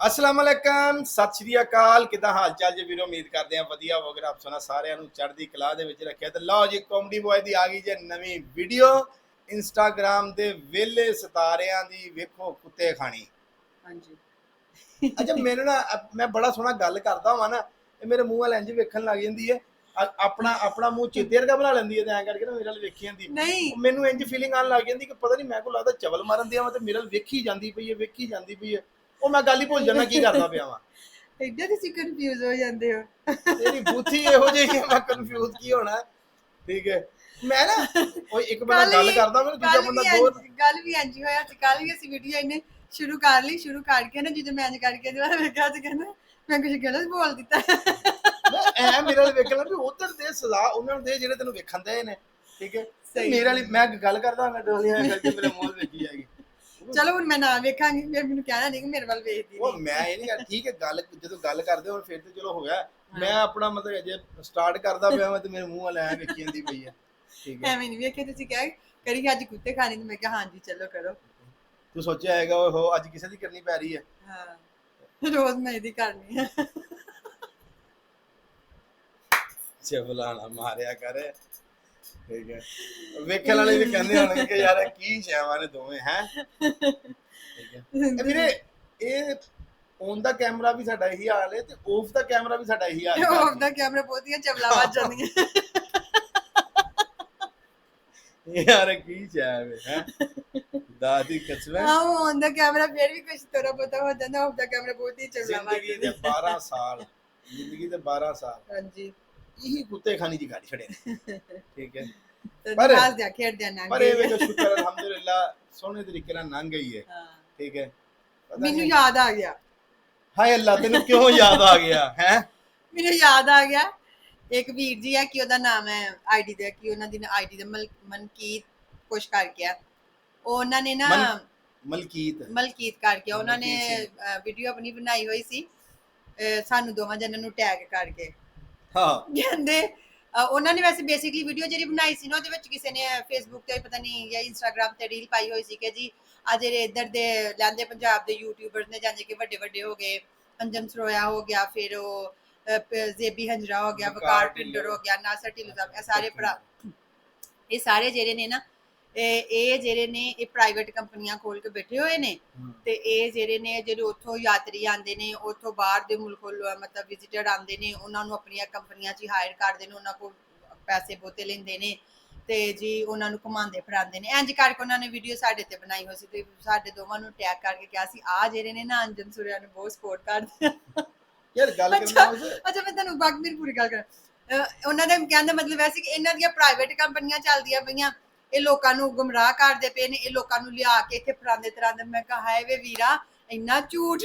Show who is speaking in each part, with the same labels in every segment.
Speaker 1: ਅਸਲਾਮ ਅਲੈਕਮ ਸਤਿ ਸ਼੍ਰੀ ਅਕਾਲ। ਕਿਦਾਂ ਹਾਲ ਚਾਲ ਜੀ ਵੀਰੋ? ਉਮੀਦ ਕਰਦੇ ਆ ਵਧੀਆ ਹੋਵੇਗਾ। ਰੱਬ ਸੋਨਾ ਸਾਰਿਆਂ ਨੂੰ ਚੜ੍ਹਦੀ ਕਲਾ ਦੇ ਵਿੱਚ ਰੱਖਿਆ ਤੇ ਲਓ ਜੀ ਕਾਮੇਡੀ ਬॉय ਦੀ ਆ ਗਈ ਜੇ ਨਵੀਂ ਵੀਡੀਓ ਇੰਸਟਾਗ੍ਰam ਦੇ ਵੇਲੇ ਸਿਤਾਰਿਆਂ ਦੀ ਵੇਖੋ ਕੁੱਤੇ ਖਾਣੀ।
Speaker 2: ਹਾਂਜੀ।
Speaker 1: ਅੱਛਾ ਮੈਨੂੰ ਨਾ ਮੈਂ ਬੜਾ ਸੋਹਣਾ ਗੱਲ ਕਰਦਾ ਹਾਂ ਨਾ ਇਹ ਮੇਰੇ ਮੂੰਹ ਵੱਲ ਇੰਜ ਵੇਖਣ ਲੱਗ ਜਾਂਦੀ ਹੈ ਆਪਣਾ ਆਪਣਾ ਮੂੰਹ ਚੇਤੇ ਵਰਗਾ ਬਣਾ ਲੈਂਦੀ ਹੈ ਤੇ ਐਂ ਕਰਕੇ ਨਾ ਮੇਰੇ ਵੱਲ ਵੇਖੀ ਜਾਂਦੀ।
Speaker 2: ਨਹੀਂ।
Speaker 1: ਮੈਨੂੰ ਇੰਜ ਫੀਲਿੰਗ ਆਉਣ ਲੱਗ ਜਾਂਦੀ ਕਿ ਪਤਾ ਨਹੀਂ ਮੈਂ ਕੋ ਲੱਗਦਾ ਚਵਲ ਮਾਰਨ ਦਿਆ ਵਾ ਤੇ ਮੇਰੇ ਵੱਲ ਵੇਖੀ ਜਾਂਦੀ ਪਈ ਹੈ ਵੇਖੀ ਜਾਂਦੀ ਪਈ ਹੈ ਉਹ ਮੈਂ ਗੱਲ ਹੀ ਭੁੱਲ ਜਾਣਾ ਕੀ ਕਰਦਾ ਪਿਆ ਵਾਂ?
Speaker 2: ਇੱਦਾਂ ਤੁਸੀਂ ਕਨਫਿਊਜ਼ ਹੋ ਜਾਂਦੇ ਹੋ।
Speaker 1: ਤੇਰੀ ਬੁੱਧੀ ਇਹੋ ਜਿਹੀ ਹੈ ਮੈਂ ਕੰਫਿਊਜ਼ ਕੀ ਹੋਣਾ? ਠੀਕ ਹੈ। ਮੈਂ ਨਾ ਉਹ ਇੱਕ ਬੰਦਾ ਗੱਲ ਕਰਦਾ ਮੈਨੂੰ ਦੂਜਾ ਬੰਦਾ
Speaker 2: ਇੰਝ- ਗੱਲ ਵੀ ਇੰਜ ਹੋਇਆ ਤੇ ਕੱਲ ਵੀ ਅਸੀਂ ਵੀਡੀਓ ਇਹਨੇ ਸ਼ੁਰੂ ਕਰ ਲਈ ਸ਼ੁਰੂ ਕਰਕੇ ਨਾ ਜਦੋਂ ਮੈਂ ਇੰਜ ਕਰਕੇ ਦੁਬਾਰਾ ਵੇਖਿਆ ਤੇ ਕਹਿੰਦਾ ਮੈਂ ਕੁਝ ਗਲਤ ਬੋਲ ਦਿੱਤਾ।
Speaker 1: ਮੈਂ ਐ ਮੇਰੇ ਵਾਲੇ ਵੇਖ ਲਾ ਵੀ ਉਧਰ ਦੇ ਸਜ਼ਾ ਉਹਨਾਂ ਦੇ ਜਿਹੜੇ ਤੈਨੂੰ ਵੇਖਣ ਦੇ ਨੇ ਠੀਕ ਹੈ। ਮੇਰੇ ਵਾਲੀ ਮੈਂ ਗੱਲ ਕਰਦਾ ਮੈਂ ਡੋਲੀਆਂ ਕਰਕੇ ਮੇਰੇ ਮੂੰਹ ਵੱਲ ਵੇਖੀ ਜਾਏਗੀ।
Speaker 2: ਚਲੋ ਹੁਣ ਮੈਂ ਨਾ ਵੇਖਾਂਗੀ ਫਿਰ ਮੈਨੂੰ ਕਹਿਣਾ ਨਹੀਂ ਕਿ ਮੇਰੇ ਵੱਲ ਵੇਖਦੀ
Speaker 1: ਉਹ
Speaker 2: ਨਹੀਂ
Speaker 1: ਮੈਂ ਇਹ ਨਹੀਂ ਕਰ ਠੀਕ ਹੈ ਗੱਲ ਜਦੋਂ ਗੱਲ ਕਰਦੇ ਹੁਣ ਫਿਰ ਤੇ ਚਲੋ ਹੋਇਆ। ਮੈਂ ਆਪਣਾ ਮਤਲਬ ਜੇ ਸਟਾਰਟ ਕਰਦਾ ਪਿਆ ਮੈਂ ਤੇ ਮੇਰੇ ਮੂੰਹ ਵੱਲ ਐ ਵੇਖੀ ਜਾਂਦੀ ਪਈ ਹੈ। ਠੀਕ ਹੈ।
Speaker 2: ਐਵੇਂ ਨਹੀਂ ਵੇਖਿਆ ਤੁਸੀਂ ਕਹਿ ਕਰੀ ਅੱਜ ਕੁੱਤੇ ਖਾਣੇ ਤੇ ਮੈਂ ਕਿਹਾ ਹਾਂਜੀ ਚਲੋ ਕਰੋ।
Speaker 1: ਤੂੰ ਸੋਚਿਆ ਹੈਗਾ ਉਹ ਅੱਜ ਕਿਸੇ ਦੀ ਕਰਨੀ ਪੈ ਰਹੀ ਹੈ।
Speaker 2: ਹਾਂ ਰੋਜ਼ ਮੈਂ ਇਹਦੀ ਕਰਨੀ ਆ
Speaker 1: ਚਵਲਾਣਾ ਮਾਰਿਆ ਕਰ। ਠੀਕ ਹੈ। ਵੇਖਣ ਵਾਲੇ ਵੀ ਕਹਿੰਦੇ ਹੋਣਗੇ ਕਿ ਯਾਰ ਇਹ ਕੀ ਸ਼ੈਵਾਂ ਨੇ ਦੋਵੇਂ ਹੈ? ਠੀਕ ਹੈ। ਵੀਰੇ ਇਹ ਔਨ ਦਾ ਕੈਮਰਾ ਵੀ ਸਾਡਾ ਇਹੀ ਹਾਲ ਹੈ ਤੇ ਆਫ ਦਾ ਕੈਮਰਾ ਵੀ ਸਾਡਾ ਇਹੀ ਹਾਲ ਹੈ।
Speaker 2: ਉਹ ਦਾ ਕੈਮਰਾ ਬਹੁਤੀਆਂ ਚਵਲਾ ਵੱਜ ਜਾਂਦੀਆਂ।
Speaker 1: ਯਾਰ ਕੀ ਸ਼ੈਵ ਹੈ? ਦਾਦੀ ਕਸਵੇ
Speaker 2: ਹਾਂ ਔਨ ਦਾ ਕੈਮਰਾ ਫਿਰ ਵੀ ਕੁਝ ਥੋੜਾ ਪਤਾ ਹੋ ਜਾਂਦਾ ਆਫ ਦਾ ਕੈਮਰਾ ਬਹੁਤ ਹੀ ਚਵਲਾ ਵੱਜ
Speaker 1: ਜ਼ਿੰਦਗੀ ਦੇ 12 ਸਾਲ ਜ਼ਿੰਦਗੀ ਦੇ 12 ਸਾਲ।
Speaker 2: ਹਾਂਜੀ।
Speaker 1: ਇਹੀ ਕੁੱਤੇ ਖਾਣੀ ਦੀ ਗਾੜੀ ਛੜੇ ਨੇ। ਠੀਕ ਹੈ। ਪਰ-
Speaker 2: ਖਾਸ ਦਿਆ ਖੇਡਦਿਆਂ ਨਾ
Speaker 1: ਪਰ ਇਹ ਵੇਖੋ ਸ਼ੁਕਰ ਅਲਹਮਦੁਲਿਲਾ ਸੋਹਣੇ ਤਰੀਕੇ ਨਾਲ ਲੰਘ ਗਈ ਹੈ। ਠੀਕ ਹੈ।
Speaker 2: ਮੈਨੂੰ ਯਾਦ ਆ ਗਿਆ।
Speaker 1: ਹਾਏ ਅੱਲਾ ਤੈਨੂੰ ਕਿਉਂ ਯਾਦ ਆ ਗਿਆ ਹੈ?
Speaker 2: ਮੈਨੂੰ ਯਾਦ ਆ ਗਿਆ। ਇੱਕ ਵੀਰ ਜੀ ਹੈ ਕਿ ਉਹਦਾ ਨਾਮ ਹੈ ਆਈਡੀ ਦਾ ਕਿ ਉਹਨਾਂ ਦੀ ਆਈਡੀ ਦਾ ਮਨਕੀਤ ਕੁਛ ਕਰਕੇ ਆ। ਉਹ ਉਹਨਾਂ ਨੇ ਨਾ
Speaker 1: ਮਲਕੀਤ।
Speaker 2: ਮਲਕੀਤ ਕਰਕੇ ਉਹਨਾਂ ਨੇ ਵੀਡੀਓ ਆਪਣੀ ਬਣਾਈ ਹੋਈ ਸੀ। ਸਾਨੂੰ ਦੋਵਾਂ ਜਣਾਂ ਨੂੰ ਟੈਗ ਕਰਕੇ।
Speaker 1: ਹਾਂ।
Speaker 2: ਕਹਿੰਦੇ ਉਹਨਾਂ ਨੇ ਵੈਸੇ ਬੇਸਿਕਲੀ ਵੀਡੀਓ ਜਿਹੜੀ ਬਣਾਈ ਸੀ ਨਾ ਉਹਦੇ ਵਿੱਚ ਕਿਸੇ ਨੇ ਫੇਸਬੁੱਕ ਤੇ ਪਤਾ ਨਹੀਂ ਜਾਂ ਇੰਸਟਾਗ੍ਰam ਤੇ ਰੀਲ ਪਾਈ ਹੋਈ ਸੀ ਕਿ ਜੀ ਆ ਜਿਹੜੇ ਇੱਧਰ ਦੇ ਲਹਿੰਦੇ ਪੰਜਾਬ ਦੇ ਯੂਟਿਊਬਰਸ ਨੇ ਜਾਂਦੇ ਕਿ ਵੱਡੇ ਵੱਡੇ ਹੋ ਗਏ ਅੰਜਮ ਸਰੋਇਆ ਹੋ ਗਿਆ ਫਿਰ ਉਹ ਪ- ਜ਼ੇਬੀ ਹੰਜਰਾ ਹੋ ਗਿਆ
Speaker 1: ਵਕਾਰ
Speaker 2: ਵਕਾਰ
Speaker 1: ਢਿੱਲੋਂ।
Speaker 2: ਪਿੰਡਰ ਹੋ ਗਿਆ ਨਾਸਰ ਢਿੱਲੋਂ ਸਾਹਿਬ ਇਹ ਸਾਰੇ ਭਰਾ। ਇਹ ਸਾਰੇ ਜਿਹੜੇ ਨੇ ਨਾ ਇਹ ਇਹ ਜਿਹੜੇ ਨੇ ਇਹ ਪ੍ਰਾਈਵੇਟ ਕੰਪਨੀਆਂ ਖੋਲ ਕੇ ਬੈਠੇ ਹੋਏ ਨੇ ਤੇ ਇਹ ਜਿਹੜੇ ਨੇ ਜਿਹੜੇ ਉੱਥੋਂ ਯਾਤਰੀ ਆਉਂਦੇ ਨੇ ਉੱਥੋਂ ਬਾਹਰ ਦੇ ਮੁਲਕੋਂ ਮਤਲਬ ਵਿਜ਼ਿਟਰ ਆਉਂਦੇ ਨੇ ਉਹਨਾਂ ਨੂੰ ਆਪਣੀਆਂ ਕੰਪਨੀਆਂ 'ਚ ਹਾਇਰ ਕਰਦੇ ਨੇ ਉਹਨਾਂ ਕੋਲ ਪੈਸੇ ਬੋਤੇ ਲੈਂਦੇ ਨੇ ਤੇ ਜੀ ਉਹਨਾਂ ਨੂੰ ਘੁਮਾਉਂਦੇ ਫਿਰਾਉਂਦੇ ਨੇ। ਇੰਜ ਕਰਕੇ ਉਹਨਾਂ ਨੇ ਵੀਡੀਓ ਸਾਡੇ ਤੇ ਬਣਾਈ ਹੋਈ ਸੀ ਤੇ ਸਾਡੇ ਦੋਵਾਂ ਨੂੰ ਟੈਗ ਕਰਕੇ ਕਿਹਾ ਸੀ ਆ ਜਿਹੜੇ ਨੇ ਨਾ ਅੰਜਨ ਸੁਰਿਆ ਨੂੰ ਬਹੁਤ ਸਪੋਰਟ ਕਰਦੇ
Speaker 1: ਯਾਰ ਗੱਲ। ਕਰਨਾ
Speaker 2: ਅੱਛਾ ਮੈਂ ਤੁਹਾਨੂੰ ਬਾਕੀ ਮੇਰੀ ਪੂਰੀ ਗੱਲ ਕਰਾਂ। ਉਹਨਾਂ ਦਾ ਕਹਿਣ ਦਾ ਮਤਲਬ ਵੈਸੇ ਕਿ ਇਹਨਾਂ ਦੀਆਂ ਪ੍ਰਾਈਵੇਟ ਕੰਪਨੀਆਂ ਚੱਲਦੀਆਂ ਪਈਆਂ ਇਹ ਲੋਕਾਂ ਨੂੰ ਗੁੰਮਰਾਹ ਕਰਦੇ ਪਏ ਨੇ ਇਹ ਲੋਕਾਂ ਨੂੰ ਲਿਆ ਕੇ ਇੱਥੇ ਫਰਾਂਦੇ ਤਰਾਂਦੇ ਮੈਂ ਕਿਹਾ ਹਾਏ ਵੇ ਵੀਰਾ ਇੰਨਾ ਝੂਠ।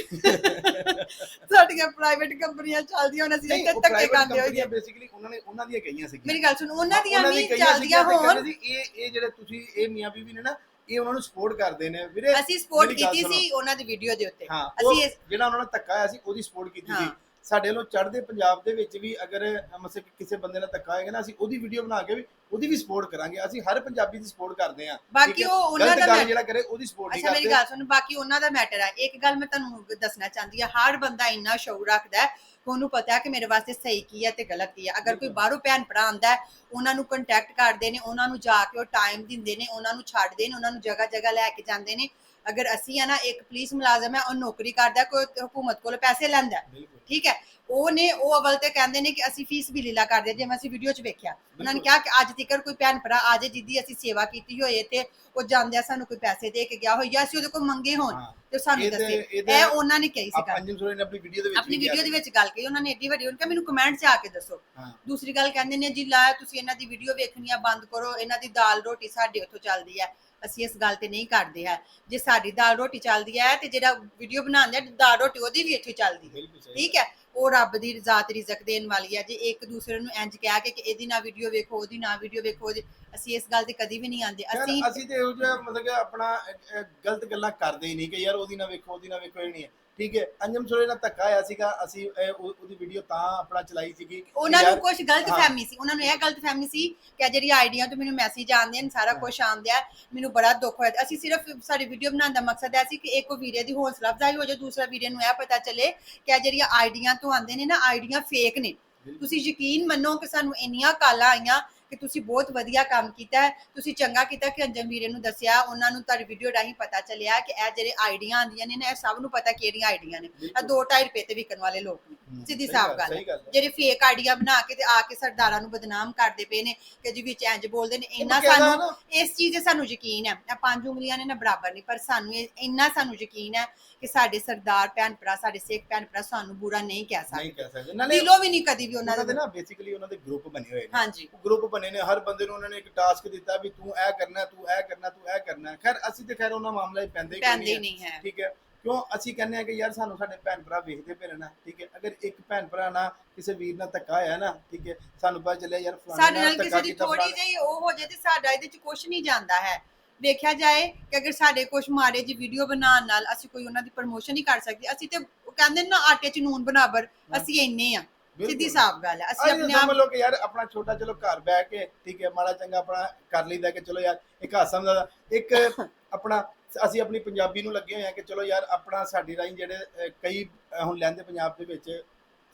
Speaker 2: ਸਾਡੀਆਂ ਪ੍ਰਾਈਵੇਟ ਕੰਪਨੀਆਂ ਚੱਲਦੀਆਂ ਹੁਣ ਅਸੀਂ ਇੱਥੇ ਧੱਕੇ ਖਾਂਦੇ ਹੋਈਏ
Speaker 1: ਬੇਸਿਕਲੀ ਉਹਨਾਂ ਨੇ ਉਹਨਾਂ ਦੀਆਂ ਕਹੀਆਂ ਸੀ
Speaker 2: ਮੇਰੀ ਗੱਲ ਸੁਣ ਉਹਨਾਂ ਦੀਆਂ ਵੀ
Speaker 1: ਕਹੀਆਂ
Speaker 2: ਚੱਲਦੀਆਂ ਹੋਣ।
Speaker 1: ਇਹ ਇਹ ਜਿਹੜੇ ਤੁਸੀਂ ਇਹ ਮੀਆਂ ਬੀਵੀ ਨੇ ਨਾ ਇਹ ਉਹਨਾਂ ਨੂੰ ਸਪੋਰਟ ਕਰਦੇ ਨੇ। ਵੀਰੇ
Speaker 2: ਅਸੀਂ ਸਪੋਰਟ ਕੀਤੀ। ਸੀ ਉਹਨਾਂ ਦੀ ਵੀਡੀਓ ਦੇ ਉੱਤੇ। ਅਸੀਂ
Speaker 1: ਜਿਹੜਾ ਉਹਨਾਂ ਨੇ ਧੱਕਾ ਆਇਆ ਸੀ ਉਹਦੀ ਸਪੋਰਟ ਕੀਤੀ ਸੀ। ਸਾਡੇ ਵੱਲੋਂ ਚੜ੍ਹਦੇ ਪੰਜਾਬ ਦੇ ਵਿੱਚ ਵੀ ਅਗਰ ਕਿ ਕਿਸੇ ਬੰਦੇ ਨਾਲ ਧੱਕਾ ਹੋਏਗਾ ਨਾ ਅਸੀਂ ਉਹਦੀ ਵੀਡੀਓ ਬਣਾ ਕੇ ਵੀ ਉਹਦੀ ਵੀ ਸਪੋਰਟ ਕਰਾਂਗੇ। ਅਸੀਂ ਹਰ ਪੰਜਾਬੀ ਦੀ ਸਪੋਰਟ ਕਰਦੇ ਹਾਂ।
Speaker 2: ਬਾਕੀ? ਉਹ ਉਹਨਾਂ ਦਾ
Speaker 1: ਗੱਲ ਜਿਹੜਾ ਕਰੇ ਉਹਦੀ ਸਪੋਰਟ ਨਹੀਂ
Speaker 2: ਅੱਛਾ ਮੇਰੀ
Speaker 1: ਕਰਦੇ।
Speaker 2: ਗੱਲ ਸੁਣ ਬਾਕੀ ਉਹਨਾਂ ਦਾ ਮੈਟਰ ਹੈ ਇੱਕ ਗੱਲ ਮੈਂ ਤੁਹਾਨੂੰ ਦੱਸਣਾ ਚਾਹੁੰਦੀ ਹਾਂ ਹਰ ਬੰਦਾ ਇੰਨਾ ਸ਼ੌਰ ਰੱਖਦਾ ਹੈ ਉਹਨੂੰ ਪਤਾ ਹੈ ਕਿ ਮੇਰੇ ਵਾਸਤੇ ਸਹੀ ਕੀ ਹੈ ਤੇ ਗਲਤ ਕੀ ਹੈ। ਅਗਰ ਕੋਈ ਬਾਹਰੋਂ ਭੈਣ ਭਰਾ ਆਂਦਾ ਉਹਨਾਂ ਨੂੰ ਕੰਟੈਕਟ ਕਰਦੇ ਨੇ ਉਹਨਾਂ ਨੂੰ ਜਾ ਕੇ ਉਹ ਟਾਈਮ ਦਿੰਦੇ ਨੇ ਉਹਨਾਂ ਨੂੰ ਛੱਡਦੇ ਨੇ ਉਹਨਾਂ ਨੂੰ ਜਗ੍ਹਾ ਜਗ੍ਹਾ ਲੈ ਕੇ ਜਾਂਦੇ ਨੇ ਅਗਰ ਅਸੀਂ ਆ ਨਾ ਇੱਕ ਪੁਲਿਸ ਮੁਲਾਜ਼ਮ ਹੈ ਉਹ ਨੌਕਰੀ ਕਰਦਾ ਕੋਈ ਹਕੂਮਤ ਕੋਲ ਪੈਸੇ ਲੈਂਦਾ ਠੀਕ ਹੈ? ਉਹ ਨੇ ਉਹ ਅਵਲ ਤੇ ਕਹਿੰਦੇ ਨੇ ਕਿ ਅਸੀਂ ਫੀਸ ਵੀ ਲੀਲਾ ਕਰਦੇ ਜਿਵੇਂ ਅਸੀਂ ਵੀਡੀਓ 'ਚ ਵੇਖਿਆ। ਉਹਨਾਂ ਨੇ। ਕਿਹਾ ਕਿ ਅੱਜ ਤੱਕ ਕੋਈ ਭੈਣ ਭਰਾ ਆ ਜੇ ਜਿੱਦੀ ਅਸੀਂ ਸੇਵਾ ਕੀਤੀ ਹੋਏ ਤੇ ਉਹ ਜਾਂਦਿਆਂ ਸਾਨੂੰ ਕੋਈ ਪੈਸੇ ਦੇ ਕੇ ਗਿਆ ਹੋਈ ਜਾਂ ਅਸੀਂ ਉਹਦੇ ਕੋਲ ਮੰਗੇ ਹੋਣ ਤੇ ਸਾਨੂੰ ਦੱਸੇ। ਇਹ ਉਹਨਾਂ ਨੇ ਕਹੀ ਸੀ ਗੱਲ।
Speaker 1: ਸੋਰੇ ਨੇ ਆਪਣੀ ਵੀਡੀਓ ਦੇ ਵਿੱਚ
Speaker 2: ਆਪਣੀ ਵੀਡੀਓ ਦੇ। ਵਿੱਚ ਗੱਲ ਕਹੀ ਉਹਨਾਂ ਨੇ ਏਡੀ ਵੱਡੀ ਉਹਨਾਂ ਕਿਹਾ ਮੈਨੂੰ ਕਮੈਂਟ 'ਚ ਆ ਕੇ ਦੱਸੋ। ਦੂਸਰੀ ਗੱਲ ਕਹਿੰਦੇ ਨੇ ਜੀ ਲਾ ਤੁਸੀਂ ਇਹਨਾਂ ਦੀ ਵੀਡੀਓ ਵੇਖਣੀ ਆ ਬੰਦ ਕਰੋ ਇਹਨਾਂ ਦੀ ਦਾਲ ਰੋਟੀ ਸਾਡੇ ਉੱਥੋਂ ਚੱਲਦੀ ਹੈ। ਅਸੀਂ ਇਸ ਗੱਲ ਤੇ ਨਹੀਂ ਕਰਦੇ ਹੈ। ਜੇ ਸਾਡੀ ਦਾਲ ਰੋਟੀ ਚੱਲਦੀ ਹੈ ਤੇ ਜਿਹੜਾ ਵੀਡੀਓ ਬਣਾਉਂਦੇ ਆ ਦਾਲ ਰੋਟੀ ਉਹਦੀ ਵੀ ਇੱਥੇ ਚੱਲਦੀ ਹੈ। ਠੀਕ ਹੈ? ਉਹ ਰੱਬ ਦੀ ਜ਼ਾਤ ਰਿਜ਼ਕ ਦੇਣ ਵਾਲੀ ਹੈ ਜੇ ਇੱਕ ਦੂਸਰੇ ਨੂੰ ਇੰਜ ਕਹਿ ਕੇ ਕਿ ਇਹਦੀ ਨਾ ਵੀਡੀਓ ਵੇਖੋ ਉਹਦੀ ਨਾ ਵੀਡੀਓ ਵੇਖੋ ਉਹਦੀ- ਅਸੀਂ ਇਸ ਗੱਲ ਤੇ ਕਦੀ ਵੀ ਨਹੀਂ ਆਂਦੇ
Speaker 1: ਯਾਰ,
Speaker 2: ਅਸੀਂ
Speaker 1: ਅਸੀਂ ਤੇ ਇਹੋ ਜਿਹਾ ਮਤਲਬ ਕਿ ਆਪਣਾ ਅਹ, ਅਹ, ਗਲਤ ਗੱਲਾਂ ਕਰਦੇ ਹੀ ਨਹੀਂ ਕਿ ਯਾਰ ਉਹਦੀ ਨਾ ਵੇਖੋ ਉਹਦੀ ਨਾ ਵੇਖੋ ਇਹ ਨਹੀਂ ਹੈ। ਠੀਕ ਹੈ ਅੰਜਮ ਸੁਰੇ ਨਾਲ ਧੱਕਾ ਆਇਆ ਸੀਗਾ ਅਸੀਂ ਇਹ ਉਹ- ਉਹਦੀ ਵੀਡੀਓ ਤਾਂ ਆਪਣਾ ਚਲਾਈ ਸੀਗੀ ਕਿ
Speaker 2: ਉਹਨਾਂ ਨੂੰ
Speaker 1: ਯਾਰ,
Speaker 2: ਕੁਝ ਗਲਤ
Speaker 1: ਹਾਂ।
Speaker 2: ਫਹਿਮੀ ਸੀ ਉਹਨਾਂ ਨੂੰ ਇਹ ਗਲਤ ਫਹਿਮੀ ਸੀ ਕਿ ਆਹ ਜਿਹੜੀ ਆਈਡੀਆ ਤੋਂ ਮੈਨੂੰ ਮੈਸੇਜ ਆਉਂਦੇ ਨੇ ਸਾਰਾ ਕੁਝ ਆਉਂਦਾ ਹੈ ਮੈਨੂੰ ਬੜਾ ਦੁੱਖ ਹੋਇਆ ਅਸੀਂ ਸਿਰਫ ਸਾਡੀ ਵੀਡੀਓ ਬਣਾਉਣ ਦਾ ਮਕਸਦ ਹੈ ਸੀ ਕਿ ਇੱਕ ਵੀਡੀਓ ਦੀ ਹੌਸਲਾ ਅਫਜ਼ਾਈ ਹੋ ਜਾਏ ਦੂਸਰਾ ਵੀਡੀਓ ਨੂੰ ਇਹ ਪਤਾ ਚੱਲੇ ਕਿ ਆ ਜਿਹੜੀਆਂ ਆਈਡੀਆ ਤੋਂ ਆਉਂਦੇ ਨੇ ਨਾ ਆਈਡੀਆ ਫੇਕ ਨੇ। ਤੁਸੀਂ ਯਕੀਨ ਮੰਨੋ ਕਿ ਸਾਨੂੰ ਇੰਨੀਆਂ ਕਾਲਾਂ ਆਈਆਂ ਕਿ ਤੁਸੀਂ ਬਹੁਤ ਵਧੀਆ ਕੰਮ ਕੀਤਾ ਹੈ। ਤੁਸੀਂ ਚੰਗਾ ਕੀਤਾ ਕਿ ਅੰਜਮ ਵੀਰੇ ਨੂੰ ਦੱਸਿਆ ਉਹਨਾਂ ਨੂੰ ਤੁਹਾਡੀ ਵੀਡੀਓ ਰਾਹੀਂ ਪਤਾ ਚੱਲਿਆ ਕਿ ਇਹ ਜਿਹੜੇ ਆਈਡੀਆ ਆਉਂਦੀਆਂ ਨੇ ਨਾ ਇਹ ਸਭ ਨੂੰ ਪਤਾ ਕਿਹੜੀਆਂ ਆਈਡੀਆ ਨੇ। ਇਹ
Speaker 1: ਬਿਲਕੁਲ।
Speaker 2: 2.5 ਰੁਪਏ ਤੇ ਵਿਕਣ ਵਾਲੇ ਲੋਕ ਨੇ ਸਿੱਧੀ ਸਾਫ਼ ਗੱਲ
Speaker 1: ਹੈ।
Speaker 2: ਜਿਹੜੇ ਫੇਕ ਆਈਡੀਆ ਬਣਾ ਕੇ ਤੇ ਆ ਕੇ ਸਰਦਾਰਾਂ ਨੂੰ ਬਦਨਾਮ ਕਰਦੇ ਪਏ ਨੇ ਕਿ ਜੀ ਵਿੱਚ ਇੰਜ ਬੋਲਦੇ ਨੇ ਇੰਨਾ ਸਾਨੂੰ ਇਸ ਚੀਜ਼ ਤੇ ਸਾਨੂੰ ਯਕੀਨ ਹੈ। ਇਹ ਪੰਜ ਉਂਗਲੀਆਂ ਨੇ ਨਾ ਬਰਾਬਰ ਨਹੀਂ ਪਰ ਸਾਨੂੰ ਇੰਨਾ ਸਾਨੂੰ ਯਕੀਨ ਹੈ ਕਿ ਸਾਡੇ ਸਰਦਾਰ ਭੈਣ ਭਰਾ ਸਾਡੇ ਸਿੱਖ ਭੈਣ ਭਰਾ ਸਾਨੂੰ ਬੁਰਾ ਨਹੀਂ ਕਹਿ ਸਕਦੇ।
Speaker 1: ਨਹੀਂ ਕਹਿ ਸਕਦੇ। ਨਾਲੇ
Speaker 2: ਦਿਲੋਂ ਵੀ ਨਹੀਂ ਕਦੀ ਵੀ ਉਹਨਾਂ
Speaker 1: ਉਹਨਾਂ ਦੇ
Speaker 2: ਦੇ
Speaker 1: ਨਾ ਬੇਸਿਕਲੀ ਉਹਨਾਂ ਦੇ ਗਰੁੱਪ ਬਣੇ ਹੋਏ ਨੇ।
Speaker 2: ਹਾਂਜੀ।
Speaker 1: ਗਰੁੱਪ ਬਣੇ ਨੇ ਹਰ ਬੰਦੇ ਨੂੰ ਉਹਨਾਂ ਨੇ ਇੱਕ ਟਾਸਕ ਦਿੱਤਾ ਵੀ ਤੂੰ ਇਹ ਕਰਨਾ ਤੂੰ ਇਹ ਕਰਨਾ ਤੂੰ ਇਹ ਕਰਨਾ ਖੈਰ ਅਸੀਂ ਤੇ ਖੈਰ ਉਹਨਾਂ ਮਾਮਲੇ 'ਚ ਪੈਂਦੇ ਹੀ ਕੋਈ
Speaker 2: ਪੈਂਦੇ
Speaker 1: ਨਹੀਂ
Speaker 2: ਹੀ।
Speaker 1: ਹੈ।
Speaker 2: ਨਹੀਂ ਹੈ।
Speaker 1: ਠੀਕ ਹੈ? ਕਿਉਂ? ਅਸੀਂ ਕਹਿੰਦੇ ਆ ਕਿ ਯਾਰ ਸਾਨੂੰ ਸਾਡੇ ਭੈਣ ਭਰਾ ਵੇਖਦੇ ਪਏ ਨੇ ਨਾ। ਠੀਕ ਹੈ? ਅਗਰ ਇੱਕ ਭੈਣ ਭਰਾ ਨਾਲ ਕਿਸੇ ਵੀਰ ਨਾਲ ਧੱਕਾ ਹੋਇਆ ਨਾ ਠੀਕ ਹੈ? ਸਾਨੂੰ ਪਤਾ ਚੱਲਿਆ ਯਾਰ ਫਲਾਣੇ
Speaker 2: ਸਾਡੇ ਨਾਲ ਕਿਸੇ ਦੀ ਥੋੜੀ ਜਿਹੀ ਉਹ ਹੋ ਜਾਏ ਤੇ ਸਾਡਾ ਇਹਦੇ ਚ ਕੁਝ ਨਹੀਂ ਜਾਂਦਾ ਹੈ। ਵੇਖਿਆ ਜਾਏ ਕਿ ਅਗਰ ਸਾਡੇ ਕੁਝ ਮਾੜੇ ਜੀ ਵੀਡੀਓ ਬਣਾਉਣ ਨਾਲ ਅਸੀਂ ਕੋਈ ਉਹਨਾਂ ਦੀ ਪ੍ਰਮੋਸ਼ਨ ਨਹੀਂ ਕਰ ਸਕਦੇ ਅਸੀਂ ਤੇ ਉਹ ਕਹਿੰਦੇ ਨੇ ਨਾ ਆਟੇ 'ਚ ਨੂਨ ਬਰਾਬਰ ਅਸੀਂ ਇੰਨੇ ਆ। ਸਿੱਧੀ ਸਾਫ਼ ਗੱਲ ਹੈ। ਅਸੀਂ ਆਪਣੇ ਆਪ
Speaker 1: ਕਿ ਯਾਰ ਆਪਣਾ ਛੋਟਾ ਚਲੋ ਘਰ ਬਹਿ ਕੇ ਠੀਕ ਹੈ ਮਾੜਾ ਚੰਗਾ ਆਪਣਾ ਕਰ ਲਈਦਾ ਕਿ ਚਲੋ ਯਾਰ ਇੱਕ ਹਾਸਾ ਦਾ ਇੱਕ ਆਪਣਾ ਅਸੀਂ ਆਪਣੀ ਪੰਜਾਬੀ ਨੂੰ ਲੱਗੇ ਹੋਏ ਆ ਕਿ ਚਲੋ ਯਾਰ ਆਪਣਾ ਸਾਡੀ ਰਾਹੀਂ ਜਿਹੜੇ ਕਈ ਹੁਣ ਲੈਂਦੇ ਪੰਜਾਬ ਦੇ ਵਿੱਚ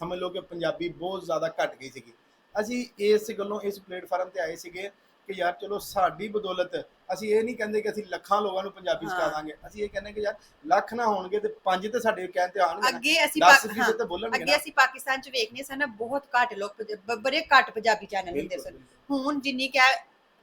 Speaker 1: ਸਮਝ ਲਓ ਕਿ ਪੰਜਾਬੀ ਬਹੁਤ ਜ਼ਿਆਦਾ ਘਟ ਗਈ ਸੀਗੀ। ਅਸੀਂ ਇਸ ਗੱਲੋਂ ਇਸ ਪਲੇਟਫਾਰਮ ਤੇ ਆਏ ਸੀਗੇ ਕਿ ਯਾਰ ਚਲੋ ਸਾਡੀ ਬਦੌਲਤ ਅਸੀਂ ਇਹ ਨਹੀਂ ਕਹਿੰਦੇ ਕਿ ਅਸੀਂ ਲੱਖਾਂ ਲੋਕਾਂ ਨੂੰ ਪੰਜਾਬੀ ਸਿਖਾ। ਦਾਂਗੇ। ਅਸੀਂ ਇਹ ਕਹਿੰਦੇ ਕਿ ਯਾਰ ਲੱਖ ਨਾ ਹੋਣਗੇ ਤੇ ਪੰਜ ਤੇ ਸਾਡੇ ਕਹਿਣ ਤੇ ਆਣਗੇ।
Speaker 2: ਅੱਗੇ ਅਸੀਂ
Speaker 1: 10
Speaker 2: ਪਾਕ- ਹਾਂ,
Speaker 1: ਫੀਸਦ ਤੇ ਬੋਲਣਗੇ
Speaker 2: ਅੱਗੇ ਅਸੀਂ ਪਾਕਿਸਤਾਨ 'ਚ ਵੇਖਨੇ ਸਨ ਨਾ ਬਹੁਤ ਘੱਟ ਲੋਕ ਬੜੇ ਘੱਟ ਪੰਜਾਬੀ ਚੈਨਲ ਹੁੰਦੇ ਸਨ। ਹੁਣ ਜਿੰਨੀ ਕਹਿ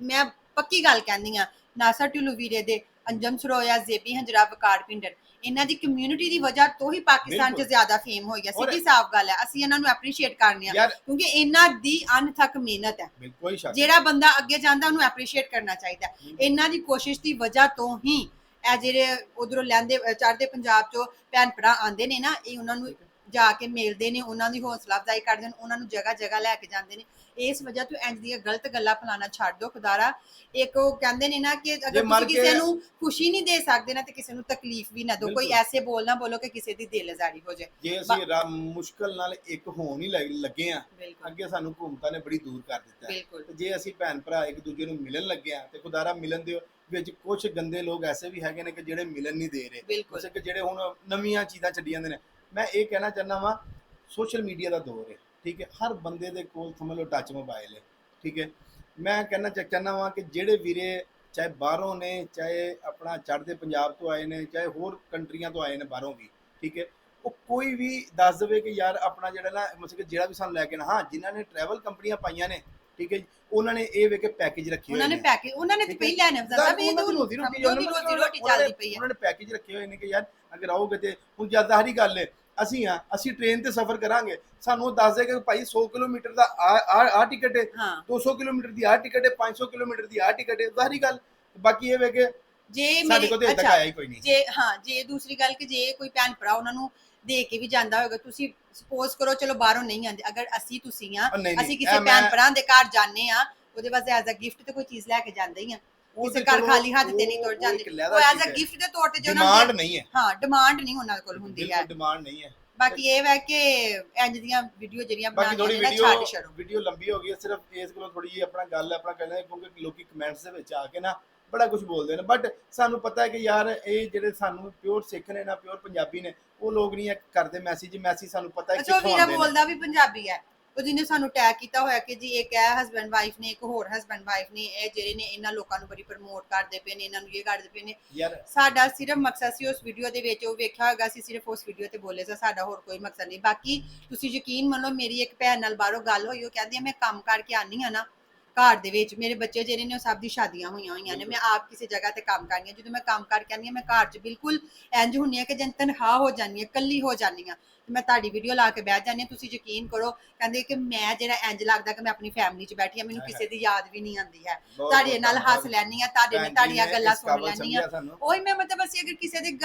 Speaker 2: ਮੈਂ ਪੱਕੀ ਗੱਲ ਕਹਿੰਦੀ ਆ ਨਾਸਰ ਟੁਲੂ ਵੀਰੇ ਦੇ ਅੰਜਮ ਸਰੋਇਆ ਜ਼ੇਬੀ ਹੰਜਰਾ ਵਕਾਰ ਪਿੰਡਰ। ਇਹਨਾਂ ਦੀ ਕਮਿਊਨਿਟੀ ਦੀ ਵਜ੍ਹਾ ਤੋਂ ਹੀ ਪਾਕਿਸਤਾਨ 'ਚ
Speaker 1: ਬਿਲਕੁਲ।
Speaker 2: ਜ਼ਿਆਦਾ ਫੇਮ ਹੋਈ ਹੈ
Speaker 1: ਔਰ-
Speaker 2: ਸਿੱਧੀ ਸਾਫ਼ ਗੱਲ ਹੈ ਅਸੀਂ ਇਹਨਾਂ ਨੂੰ ਐਪਰੀਸ਼ੀਏਟ ਕਰਨੇ ਆ
Speaker 1: ਯਾਰ
Speaker 2: ਕਿਉਂਕਿ ਇਹਨਾਂ ਦੀ ਅਨਥਕ ਮਿਹਨਤ ਹੈ।
Speaker 1: ਬਿਲਕੁਲ ਕੋਈ ਸ਼ੱਕ
Speaker 2: ਜਿਹੜਾ ਬੰਦਾ ਅੱਗੇ ਜਾਂਦਾ ਉਹਨੂੰ ਐਪਰੀਸ਼ੀਏਟ ਕਰਨਾ ਚਾਹੀਦਾ ਹੈ। ਇਹਨਾਂ ਦੀ ਕੋਸ਼ਿਸ਼ ਦੀ ਵਜ੍ਹਾ ਤੋਂ ਹੀ ਇਹ ਜਿਹੜੇ ਉਧਰੋਂ ਲੈਂਦੇ ਚੜ੍ਹਦੇ ਪੰਜਾਬ ਚੋਂ ਭੈਣ ਭਰਾ ਆਉਂਦੇ ਨੇ ਨਾ ਇਹ ਉਹਨਾਂ ਨੂੰ ਜਾ ਕੇ ਮਿਲਦੇ ਨੇ ਉਹਨਾਂ ਦੀ ਹੌਸਲਾ ਅਫਜ਼ਾਈ ਕਰਦੇ ਨੇ ਉਹਨਾਂ ਨੂੰ ਜਗ੍ਹਾ ਜਗ੍ਹਾ ਲੈ ਕੇ ਜਾਂਦੇ ਨੇ। ਇਸ ਵਜ੍ਹਾ ਤੋਂ ਇੰਜ ਦੀਆਂ ਗਲਤ ਗੱਲਾਂ ਫਲਾਣਾ ਛੱਡ ਦਿਓ ਖੁਦਾਰਾ। ਇੱਕ ਉਹ ਕਹਿੰਦੇ ਨੇ ਨਾ ਕਿ ਅਗਰ ਤੁਸੀਂ ਕਿਸੇ ਨੂੰ ਖੁਸ਼ੀ ਨਹੀਂ ਦੇ ਸਕਦੇ ਨਾ ਤੇ ਕਿਸੇ ਨੂੰ ਤਕਲੀਫ ਵੀ ਨਾ ਦਿਓ। ਕੋਈ। ਐਸੇ ਬੋਲ ਨਾ ਬੋਲੋ ਕਿ ਕਿਸੇ ਦੀ ਦਿਲ ਆਜ਼ਾਰੀ ਹੋ ਜਾਏ।
Speaker 1: ਜੇ ਅਸੀਂ ਮੁਸ਼ਕਲ ਨਾਲ ਇੱਕ ਹੋਣ ਹੀ ਲੱਗ- ਆ ਅੱਗੇ ਸਾਨੂੰ ਹੁਕੂਮਤਾਂ ਨੇ ਬੜੀ ਦੂਰ ਕਰ ਦਿੱਤਾ ਤੇ ਜੇ ਅਸੀਂ ਭੈਣ ਭਰਾ ਇੱਕ ਦੂਜੇ ਨੂੰ ਮਿਲਣ ਲੱਗੇ ਆ ਤੇ ਖੁਦਾਰਾ ਮਿਲਣ ਦੇ ਵਿੱਚ ਕੁਝ ਗੰਦੇ ਲੋਕ ਐਸੇ ਵੀ ਹੈਗੇ ਨੇ ਕਿ ਜਿਹੜੇ ਮਿਲਣ ਨਹੀਂ ਦੇ ਰਹੇ। ਕਿ ਜਿਹੜੇ ਹੁਣ ਨਵੀਆਂ ਚੀਜ਼ਾਂ ਛੱਡੀ ਜਾਂਦੇ ਨੇ। ਮੈਂ ਇਹ ਕਹਿਣਾ ਚਾਹੁੰਦਾ ਵਾਂ ਸੋਸ਼ਲ ਮੀਡੀਆ ਦਾ ਦੌਰ ਹੈ। ਠੀਕ ਹੈ ਹਰ ਬੰਦੇ ਦੇ ਕੋਲ ਸਮਝ ਲਓ ਟੱਚ ਮੋਬਾਈਲ ਹੈ ਠੀਕ ਹੈ। ਮੈਂ ਕਹਿਣਾ ਚਾਹ- ਚਾਹੁੰਦਾ ਵਾਂ ਕਿ ਜਿਹੜੇ ਵੀਰੇ ਚਾਹੇ ਬਾਹਰੋਂ ਨੇ ਚਾਹੇ ਆਪਣਾ ਚੜ੍ਹਦੇ ਪੰਜਾਬ ਤੋਂ ਆਏ ਨੇ ਚਾਹੇ ਹੋਰ ਕੰਟਰੀਆਂ ਤੋਂ ਆਏ ਨੇ ਬਾਹਰੋਂ ਵੀ ਠੀਕ ਹੈ। ਉਹ ਕੋਈ ਵੀ ਦੱਸ ਦੇਵੇ ਕਿ ਯਾਰ ਆਪਣਾ ਜਿਹੜਾ ਨਾ ਮਤਲਬ ਕਿ ਜਿਹੜਾ ਵੀ ਸਾਨੂੰ ਲੈ ਕੇ ਨਾ ਹਾਂ ਜਿਨ੍ਹਾਂ ਨੇ ਟਰੈਵਲ ਕੰਪਨੀਆਂ ਪਾਈਆਂ ਨੇ ਠੀਕ ਹੈ ਉਹਨਾਂ ਨੇ ਇਹ ਵੇ ਕੇ ਪੈਕੇਜ ਰੱਖੇ
Speaker 2: ਉਹਨਾਂ
Speaker 1: ਹੋਏ
Speaker 2: ਨੇ ਪੈਕੇਜ ਉਹਨਾਂ ਨੇ ਤੇ। ਪਹਿਲਾਂ ਨੇ ਜ਼ਿਆਦਾ ਵੀ
Speaker 1: ਉਹਨਾਂ
Speaker 2: ਦੂਰ
Speaker 1: ਰੋਜ਼ੀ ਰੋਟੀ ਉਹਨਾਂ ਨੇ- ਉਹਨਾਂ
Speaker 2: ਚੱਲਦੀ
Speaker 1: ਨੇ-
Speaker 2: ਪਈ ਹੈ।
Speaker 1: ਉਹਨਾਂ ਨੇ ਪੈਕੇਜ ਰੱਖੇ ਹੋਏ ਨੇ ਕਿ ਯਾਰ ਅਗਰ ਆਓਗੇ ਤੇ ਹੁਣ ਜਦ ਜ਼ਾਹਰੀ ਗੱਲ ਹੈ ਅਸੀਂ ਆ ਅਸੀਂ ਟ੍ਰੇਨ ਤੇ ਸਫ਼ਰ ਕਰਾਂਗੇ। ਸਾਨੂੰ ਉਹ ਦੱਸ ਦੇਗਾ ਕਿ ਭਾਈ 100 ਕਿਲੋਮੀਟਰ ਦਾ ਆ ਆ ਟਿਕਟ ਹੈ।
Speaker 2: ਹਾਂ।
Speaker 1: 200 ਕਿਲੋਮੀਟਰ ਦੀ ਆ ਟਿਕਟ ਹੈ 500 ਕਿਲੋਮੀਟਰ ਦੀ ਆ ਟਿਕਟ ਹੈ। ਜ਼ਾਹਰੀ ਗੱਲ। ਬਾਕੀ ਇਹ ਵੇ ਕਿ
Speaker 2: ਜੇ
Speaker 1: ਸਾਡੇ ਕੋਲ ਤੇ ਤੱਕ ਆਇਆ ਹੀ ਕੋਈ ਨਹੀਂ।
Speaker 2: ਜੇ ਹਾਂ ਜੇ ਦੂਸਰੀ ਗੱਲ ਕਿ ਜੇ ਕੋਈ ਭੈਣ ਭਰਾ ਉਹਨਾਂ ਨੂੰ ਦੇ ਕੇ ਵੀ ਜਾਂਦਾ ਹੋਵੇਗਾ ਤੁਸੀਂ ਸਪੋਜ਼ ਕਰੋ ਚਲੋ ਬਾਹਰੋਂ ਨਹੀਂ ਆਂਦੇ ਅਗਰ ਅਸੀਂ ਤੁਸੀਂ ਆ ਅਸੀਂ ਕਿਸੇ ਭੈਣ ਭਰਾ ਦੇ ਘਰ ਜਾਂਦੇ ਆ ਉਹਦੇ ਵਾਸਤੇ ਐਜ਼ ਅ ਗਿਫਟ ਤੇ ਕੋਈ ਚੀਜ਼ ਲੈ ਕੇ ਜਾਂਦੇ ਹੀ ਆ।
Speaker 1: ਤੇ
Speaker 2: ਘਰ ਖਾਲੀ ਹੱਥ ਤੇ ਨਹੀਂ ਤੁਰ ਜਾਂਦੇ। ਉਹ ਐਜ਼ ਅ। ਗਿਫਟ ਦੇ ਤੌਰ ਤੇ ਜੋ ਉਹਨਾਂ
Speaker 1: ਡਿਮਾਂਡ ਨਹੀਂ ਹੈ।
Speaker 2: ਹਾਂ ਡਿਮਾਂਡ ਨਹੀਂ ਉਹਨਾਂ ਕੋਲ ਹੁੰਦੀ ਹੈ।
Speaker 1: ਡਿਮਾਂਡ ਨਹੀਂ ਹੈ।
Speaker 2: ਬਾਕੀ ਇਹ ਹੈ ਕਿ ਇੰਜ ਦੀਆਂ ਵੀਡੀਓ ਜਿਹੜੀਆਂ ਬਣਾਉਂਦੇ ਨੇ ਨਾ ਛੱਡ
Speaker 1: ਵੀਡੀਓ ਲੰਬੀ ਹੋ ਗਈ ਹੈ ਸਿਰਫ ਇਸ ਕੋਲੋਂ ਥੋੜੀ ਜਿਹੀ ਆਪਣਾ ਗੱਲ ਆਪਣਾ ਕਹਿੰਦੇ ਕਿਉਂਕਿ ਲੋਕੀ ਕਮੈਂਟਸ ਦੇ ਵਿੱਚ ਆ ਕੇ ਨਾ ਬੜਾ ਕੁਝ ਬੋਲਦੇ ਨੇ। ਬਟ ਸਾਨੂੰ ਪਤਾ ਹੈ ਕਿ ਯਾਰ ਇਹ ਜਿਹੜੇ ਸਾਨੂੰ ਪਿਓਰ ਸਿੱਖ ਨੇ ਨਾ ਪਿਓਰ ਪੰਜਾਬੀ ਨੇ ਉਹ ਲੋਕ ਨਹੀਂ ਕਰਦੇ ਮੈਸੇਜ ਮੈਸੇਜ ਸਾਨੂੰ ਪਤਾ ਹੈ
Speaker 2: ਉਹ
Speaker 1: ਕਿੱਥੋਂ
Speaker 2: ਵੀਰਾ
Speaker 1: ਆਉਂਦੇ ਨੇ।
Speaker 2: ਬੋਲਦਾ ਵੀ ਪੰਜਾਬੀ ਹੈ। ਉਹ ਜਿਹਨੇ ਸਾਨੂੰ ਟੈਗ ਕੀਤਾ ਹੋਇਆ ਕਿ ਜੀ ਇੱਕ ਹੈ ਹਸਬੰਡ ਵਾਈਫ ਨੇ ਇੱਕ ਹੋਰ ਹਸਬੰਡ ਵਾਈਫ ਨੇ ਇਹ ਜਿਹੜੇ ਨੇ ਇਹਨਾਂ ਲੋਕਾਂ ਨੂੰ ਬੜੀ ਪ੍ਰਮੋਟ ਕਰਦੇ ਪਏ ਨੇ ਇਹਨਾਂ ਨੂੰ ਇਹ ਕਰਦੇ ਪਏ ਨੇ।
Speaker 1: ਯਾਰ
Speaker 2: ਸਾਡਾ ਸਿਰਫ ਮਕਸਦ ਸੀ ਉਸ ਵੀਡੀਓ ਦੇ ਵਿੱਚ ਉਹ ਵੇਖਿਆ ਹੋਏਗਾ ਸੀ ਸਿਰਫ ਉਸ ਵੀਡੀਓ ਤੇ ਬੋਲੇ ਸੀ ਸਾਡਾ ਹੋਰ ਕੋਈ ਮਕਸਦ ਨਹੀਂ। ਬਾਕੀ ਤੁਸੀਂ ਯਕੀਨ ਮੰਨੋ ਮੇਰੀ ਇੱਕ ਭੈਣ ਨਾਲ ਬਾਹਰੋਂ ਗੱਲ ਹੋਈ ਉਹ ਕਹਿੰਦੀ ਆ ਮੈਂ ਕੰਮ ਕਰਕੇ ਆਨੀ ਆ ਨਾ ਘਰ ਦੇ ਵਿੱਚ ਮੇਰੇ ਬੱਚੇ ਜਿਹੜੇ ਨੇ ਉਹ ਸਭ ਦੀ ਸ਼ਾਦੀਆਂ ਹੋਈਆਂ ਹੋਈਆਂ ਨੇ। ਮੈਂ ਆਪ ਕਿਸੇ ਜਗ੍ਹਾ ਤੇ ਕੰਮ ਕਰਨੀ ਆ ਜਦੋਂ ਮੈਂ ਕੰਮ ਕਰਕੇ ਆਨੀ ਆ ਮੈਂ ਘਰ 'ਚ ਬਿਲਕੁਲ ਇੰਜ ਹੁੰਨੀ ਆ ਕਿ ਜਨ ਤਨਖਾਹ ਹੋ ਜਾਨੀ ਆ ਕੱਲੀ ਹੋ ਜਾਨੀ ਆ ਤੇ ਮੈਂ ਤੁਹਾਡੀ ਵੀਡੀਓ ਲਾ ਕੇ ਬਹਿ ਜਾਂਦੀ ਹਾਂ। ਤੁਸੀਂ ਯਕੀਨ ਕਰੋ ਕਹਿੰਦੇ ਕਿ ਮੈਂ ਜਿਹੜਾ ਇੰਜ ਲੱਗਦਾ ਕਿ ਮੈਂ ਆਪਣੀ ਫੈਮਿਲੀ 'ਚ ਬੈਠੀ ਆ ਮੈਨੂੰ ਕਿਸੇ ਦੀ ਯਾਦ ਵੀ ਨਹੀਂ ਆਉਂਦੀ ਹੈ। ਤੁਹਾਡੇ ਨਾਲ ਹੱਸ। ਲੈਣੀ ਆ ਤੁਹਾਡੇ ਨਾਲ ਤੁਹਾਡੀਆਂ ਗੱਲਾਂ ਸੁਣ ਲੈਣੀ ਆ ਉਹੀ ਮੈਂ ਮਤਲਬ ਅਸੀਂ ਅਗਰ ਕਿਸੇ ਦੀ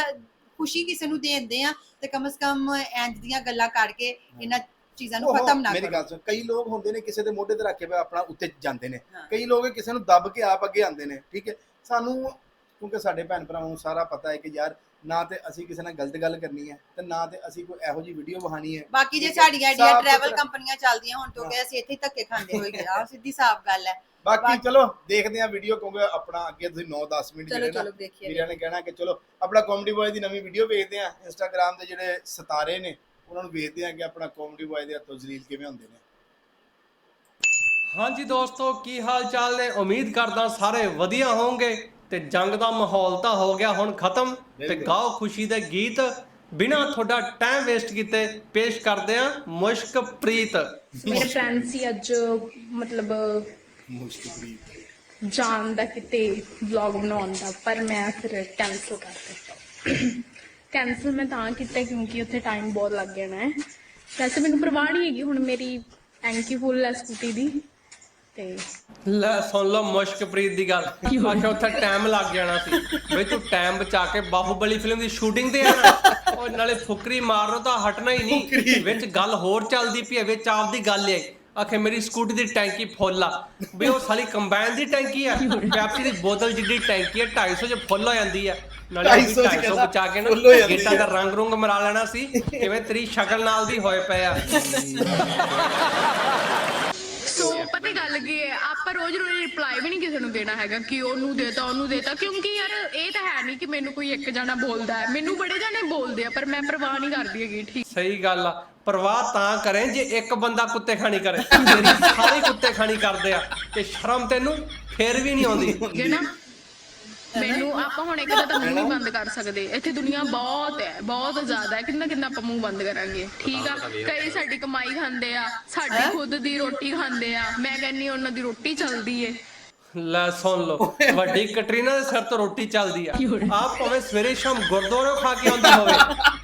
Speaker 2: ਖੁਸ਼ੀ ਕਿਸੇ ਨੂੰ ਦੇਂਦੇ ਆ ਤੇ ਕਮ ਸੇ ਕਮ ਇੰਜ ਦੀਆਂ ਗੱਲਾਂ ਕਰਕੇ ਇਹਨਾਂ ਚੀਜ਼ਾਂ ਨੂੰ
Speaker 1: ਉਹ
Speaker 2: ਖਤਮ ਨਾ
Speaker 1: ਮੇਰੀ
Speaker 2: ਕਰੋ।
Speaker 1: ਗੱਲ ਸੁਣ ਕਈ ਲੋਕ ਹੁੰਦੇ ਨੇ ਕਿਸੇ ਦੇ ਮੋਢੇ ਤੇ ਰੱਖ ਕੇ ਆਪਣਾ ਉੱਤੇ ਜਾਂਦੇ ਨੇ।
Speaker 2: ਹਾਂ।
Speaker 1: ਕਈ ਲੋਕ ਕਿਸੇ ਨੂੰ ਦੱਬ ਕੇ ਆਪ ਅੱਗੇ ਆਉਂਦੇ ਨੇ ਠੀਕ ਹੈ? ਸਾਨੂੰ ਕਿਉਂਕਿ ਸਾਡੇ ਭੈਣ ਭਰਾਵਾਂ ਨੂੰ ਸਾਰਾ ਪਤਾ ਹੈ ਕਿ ਯਾਰ ਨਾ ਤੇ ਅਸੀਂ ਕਿਸੇ ਨਾਲ ਗਲਤ ਗੱਲ ਕਰਨੀ ਹੈ ਤੇ ਨਾ ਤੇ ਅਸੀਂ ਕੋਈ ਇਹੋ ਜੀ ਵੀਡੀਓ ਬਹਾਣੀ ਹੈ।
Speaker 2: ਬਾਕੀ ਜੇ
Speaker 1: ਠੀਕ ਹੈ?
Speaker 2: ਸਾਡੀਆਂ ਐਡੀਆਂ
Speaker 1: ਸਾਫ਼
Speaker 2: ਟਰੈਵਲ
Speaker 1: ਸੁਥਰਾ।
Speaker 2: ਕੰਪਨੀਆਂ ਚੱਲਦੀਆਂ ਹੁਣ ਤੋਂ ਕਿ ਅਸੀਂ ਇੱਥੇ ਹੀ ਧੱਕੇ ਖਾਂਦੇ ਹੋਈਏ ਆ ਸਿੱਧੀ ਸਾਫ਼ ਗੱਲ ਹੈ।
Speaker 1: ਬਾਕੀ
Speaker 2: ਬਾਕੀ-
Speaker 1: ਚਲੋ ਦੇਖਦੇ ਹਾਂ ਵੀਡੀਓ ਕਿਉਂਕਿ ਆਪਣਾ ਅੱਗੇ ਤੁਸੀਂ 9-10 ਮਿੰਟ
Speaker 2: ਚਲੋ
Speaker 1: ਜਿਹੜੇ ਨਾ
Speaker 2: ਚਲੋ ਦੇਖੀਏ।
Speaker 1: ਵੀਰਾਂ ਨੇ ਕਹਿਣਾ ਕਿ ਚਲੋ ਆਪਣਾ ਕਾਮੇਡੀ ਬॉय ਦੀ ਨਵੀਂ ਵੀਡੀਓ ਵੇਖਦੇ ਆ ਇੰਸਟਾਗ੍ਰam ਦੇ ਜਿਹੜੇ ਸਿਤਾਰੇ ਨੇ ਉਹਨਾਂ ਨੂੰ ਵੇਖਦੇ ਆ ਕਿ ਆਪਣਾ ਕਾਮੇਡੀ ਬॉय ਦੇ ਹੱਥੋਂ ਜ਼ਲੀਲ ਕਿਵੇਂ ਹੁੰਦੇ ਨੇ।
Speaker 3: ਹਾਂਜੀ ਦੋਸਤੋ ਕੀ ਹਾਲ ਚਾਲ ਨੇ? ਉਮੀਦ ਕਰਦਾ ਸਾਰੇ ਵਧੀਆ ਹੋਵੋਗੇ ਤੇ ਜੰਗ ਦਾ ਮਾਹੌਲ ਤਾਂ ਹੋ ਗਿਆ ਹੁਣ ਖਤਮ। ਤੇ
Speaker 1: ਬਿਲਕੁਲ।
Speaker 3: ਗਾਓ ਖੁਸ਼ੀ ਦੇ ਗੀਤ ਬਿਨਾਂ ਤੁਹਾਡਾ ਟਾਈਮ ਵੇਸਟ ਕੀਤੇ ਪੇਸ਼ ਕਰਦੇ ਆ ਮੁਸ਼ਕ ਪ੍ਰੀਤ।
Speaker 4: ਮੇਰੇ ਫਰੈਂਡ ਸੀ ਅੱਜ ਮਤਲਬ
Speaker 1: ਮੁਸ਼ਕਿਲ
Speaker 4: ਜਾਣ ਦਾ ਕਿਤੇ ਵਲੌਗ ਬਣਾਉਣ ਦਾ ਪਰ ਮੈਂ ਫਿਰ ਕੈਨਸਲ ਕਰ ਦਿੱਤਾ। ਕੈਨਸਲ ਮੈਂ ਤਾਂ ਕੀਤਾ ਕਿਉਂਕਿ ਉੱਥੇ ਟਾਈਮ ਬਹੁਤ ਲੱਗ ਜਾਣਾ ਹੈ ਵੈਸੇ ਮੈਨੂੰ ਪਰਵਾਹ ਨਹੀਂ ਹੈਗੀ ਹੁਣ ਮੇਰੀ ਟੈਂਕੀ ਫੁੱਲ ਹੈ ਸਕੂਟੀ ਦੀ। ਤੇ
Speaker 3: ਲੈ ਸੁਣ ਲਓ ਮੁਸ਼ਕ ਪ੍ਰੀਤ ਦੀ ਗੱਲ। ਆਖਿਆ ਉੱਥੇ ਟਾਈਮ ਲੱਗ ਜਾਣਾ ਸੀ। ਬਈ ਤੂੰ ਟਾਈਮ ਬਚਾ ਕੇ ਬਾਹੂਬਲੀ ਫਿਲਮ ਦੀ ਸ਼ੂਟਿੰਗ ਤੇ ਆਣਾ ਉਹ ਨਾਲੇ ਫੁਕਰੀ ਮਾਰਨੋਂ ਤਾਂ ਹਟਣਾ ਹੀ ਨਹੀਂ। ਵਿੱਚ ਗੱਲ ਹੋਰ ਚੱਲਦੀ ਪਈ ਹੈ ਵਿੱਚ ਆਪਦੀ ਗੱਲ ਹੈ। ਆਖੇ ਮੇਰੀ ਸਕੂਟੀ ਦੀ ਟੈਂਕੀ ਫੁੱਲ ਆ। ਵੀ ਉਹ ਸਾਲੀ ਕੰਬਾਈਨ ਦੀ ਟੈਂਕੀ ਆ ਪੈਪਸੀ ਦੀ ਬੋਤਲ ਜਿੱਡੀ ਟੈਂਕੀ ਆ 250 ਚ ਫੁੱਲ ਹੋ ਜਾਂਦੀ ਆ। ਨਾਲੇ ਉਹ ਵੀ
Speaker 1: 250 ਚ
Speaker 3: 250
Speaker 1: ਕਹਿੰਦਾ
Speaker 3: ਬਚਾ ਕੇ ਨਾ ਗੇਟਾਂ ਦਾ ਰੰਗ ਰੁੰਗ ਮਰਾ ਲੈਣਾ ਸੀ ਕਿਵੇਂ ਤੇਰੀ ਸ਼ਕਲ ਨਾਲ ਵੀ ਹੋਏ ਪਏ ਆ।
Speaker 4: ਸੋ ਪਤਾ ਗੱਲ ਕੀ ਹੈ? ਆਪਾਂ ਰੋਜ਼ ਰੋਜ਼ ਰਿਪਲਾਈ ਵੀ ਨਹੀਂ ਕਿਸੇ ਨੂੰ ਦੇਣਾ ਹੈਗਾ ਕਿ ਉਹਨੂੰ ਦੇਤਾ ਉਹਨੂੰ ਦੇਤਾ ਕਿਉਂਕਿ ਯਾਰ ਇਹ ਤਾਂ ਹੈ ਨਹੀਂ ਕਿ ਮੈਨੂੰ ਕੋਈ ਇੱਕ ਜਣਾ ਬੋਲਦਾ ਹੈ। ਮੈਨੂੰ ਬੜੇ ਜਣੇ ਬੋਲਦੇ ਆ ਪਰ ਮੈਂ ਪਰਵਾਹ ਨਹੀਂ ਕਰਦੀ ਹੈਗੀ ਠੀਕ।
Speaker 3: ਸਹੀ ਗੱਲ ਆ। ਪਰਵਾਹ ਤਾਂ ਕਰੇ ਜੇ ਇੱਕ ਬੰਦਾ ਕੁੱਤੇ ਖਾਣੀ ਕਰੇ ਸਾਰੇ ਕੁੱਤੇ ਖਾਣੀ ਕਰਦੇ ਆ ਤੇ ਸ਼ਰਮ ਤੈਨੂੰ ਫੇਰ ਵੀ ਨਹੀਂ ਆਉਂਦੀ।
Speaker 4: ਹੈ ਨਾ ਮੈਨੂੰ ਆਪਾਂ ਹੁਣ ਇੱਕ ਤਾਂ ਮੂੰਹ ਨਹੀਂ ਬੰਦ ਕਰ ਸਕਦੇ। ਇੱਥੇ ਦੁਨੀਆ ਬਹੁਤ ਹੈ ਬਹੁਤ ਜ਼ਿਆਦਾ ਹੈ। ਕਿੰਨਾ ਕਿੰਨਾ ਆਪਾਂ ਮੂੰਹ ਬੰਦ ਕਰਾਂਗੇ। ਠੀਕ ਆ? ਕਈ ਸਾਡੀ ਕਮਾਈ ਖਾਂਦੇ ਆ ਸਾਡੀ ਖੁਦ ਦੀ ਰੋਟੀ ਖਾਂਦੇ ਆ। ਮੈਂ ਕਹਿੰਨੀ ਉਹਨਾਂ ਦੀ ਰੋਟੀ ਚੱਲਦੀ ਏ।
Speaker 3: ਲੈ ਸੁਣ ਲਓ ਵੱਡੀ ਕਟਰੀਨਾ ਦੇ ਸਿਰ ਤੋਂ ਰੋਟੀ ਚੱਲਦੀ ਆ। ਆਪ ਭਾਵੇਂ ਸਵੇਰੇ ਸ਼ਾਮ ਗੁਰਦੁਆਰੇ ਖਾ ਕੇ ਆਉਂਦੀ ਹੋਵੇ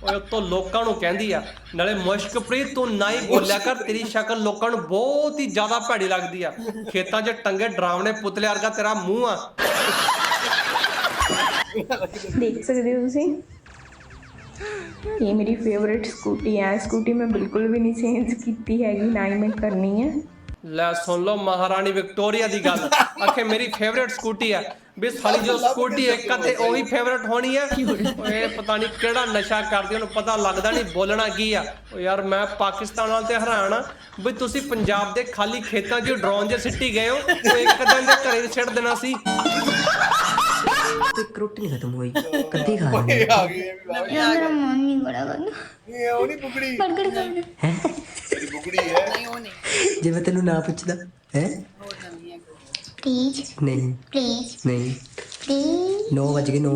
Speaker 3: ਓਏ ਤੋਂ ਲੋਕਾਂ ਨੂੰ ਕਹਿੰਦੀ ਆ ਨਾਲੇ ਮੁਸ਼ਕਪ੍ਰੀਤ ਤੂੰ ਨਾ ਹੀ ਬੋਲਿਆ ਕਰ ਤੇਰੀ ਸ਼ਕਲ ਲੋਕਾਂ ਨੂੰ ਬਹੁਤ ਹੀ ਜ਼ਿਆਦਾ ਭੈੜੀ ਲੱਗਦੀ ਆ। ਖੇਤਾਂ 'ਚ ਟੰਗੇ ਡਰਾਵਣੇ ਪੁਤਲੇ ਵਰਗਾ ਤੇਰਾ ਮੂੰਹ ਆ।
Speaker 4: ਦੇਖ ਸਕਦੇ ਹੋ ਤੁਸੀਂ? ਇਹ ਮੇਰੀ ਫੇਵਰਿਟ ਸਕੂਟੀ ਹੈ ਸਕੂਟੀ ਮੈਂ ਬਿਲਕੁਲ ਵੀ ਨਹੀਂ ਚੇਂਜ ਕੀਤੀ ਹੈਗੀ, ਨਾ ਹੀ ਮੈਂ ਕਰਨੀ ਹੈ
Speaker 3: ਲੈ ਸੁਣ ਲਓ ਮਹਾਰਾਣੀ ਵਿਕਟੋਰੀਆ ਦੀ ਗੱਲ। ਆਖੇ ਮੇਰੀ ਫੇਵਰੇਟ ਸਕੂਟੀ ਆ। ਵੀ ਸਾਲੀ ਜੋ ਸਕੂਟੀ ਇੱਕ ਆ ਉਹੀ ਫੇਵਰੇਟ ਹੋਣੀ ਆ। ਓਏ, ਪਤਾ ਨਹੀਂ ਕਿਹੜਾ ਨਸ਼ਾ ਕਰਦੀ ਉਹਨੂੰ ਪਤਾ ਲੱਗਦਾ ਨਹੀਂ ਬੋਲਣਾ ਕੀ ਆ। ਓ ਯਾਰ, ਮੈਂ ਪਾਕਿਸਤਾਨ ਵਾਲ ਤੇ ਹੈਰਾਨ ਆ। ਵੀ ਤੁਸੀਂ ਪੰਜਾਬ ਦੇ ਖਾਲੀ ਖੇਤਾਂ 'ਚ ਡਰੋਨ ਜੇ ਸਿੱਟੀ ਗਏ ਹੋ ਉਹ ਇੱਕ ਦਿਨ ਦੇ ਘਰੇ ਸਿੱਟ ਦੇਣਾ ਸੀ।
Speaker 5: ਇੱਕ ਰੋਟੀ ਨਹੀਂ ਖਤਮ ਹੋਈ ਕੱਦੀ ਖਾ ਲਈ
Speaker 1: ਇਹ ਆ ਗਈ ਇਹ ਵੀ ਵਾਹ
Speaker 6: ਮੇਰਾ ਮਨ ਨਹੀਂ ਬੜਾ ਕਰਨਾ।
Speaker 1: ਇਹ ਉਹ ਨਹੀਂ ਬੁਗੜੀ।
Speaker 6: ਬਰਗਰ ਖਾਣਾ
Speaker 1: ਤੇਰੀ ਬੁਗੜੀ ਹੈ।
Speaker 2: ਨਹੀਂ ਉਹ ਨਹੀਂ।
Speaker 5: ਜੇ ਮੈਂ ਤੈਨੂੰ ਨਾ ਪੁੱਛਦਾ ਹੈ?
Speaker 6: ਪਲੀਜ਼
Speaker 5: ਨਹੀਂ।
Speaker 6: ਪਲੀਜ਼
Speaker 5: ਨਹੀਂ।
Speaker 6: ਪਲੀਜ਼
Speaker 5: 9 ਵਜ ਗਏ 9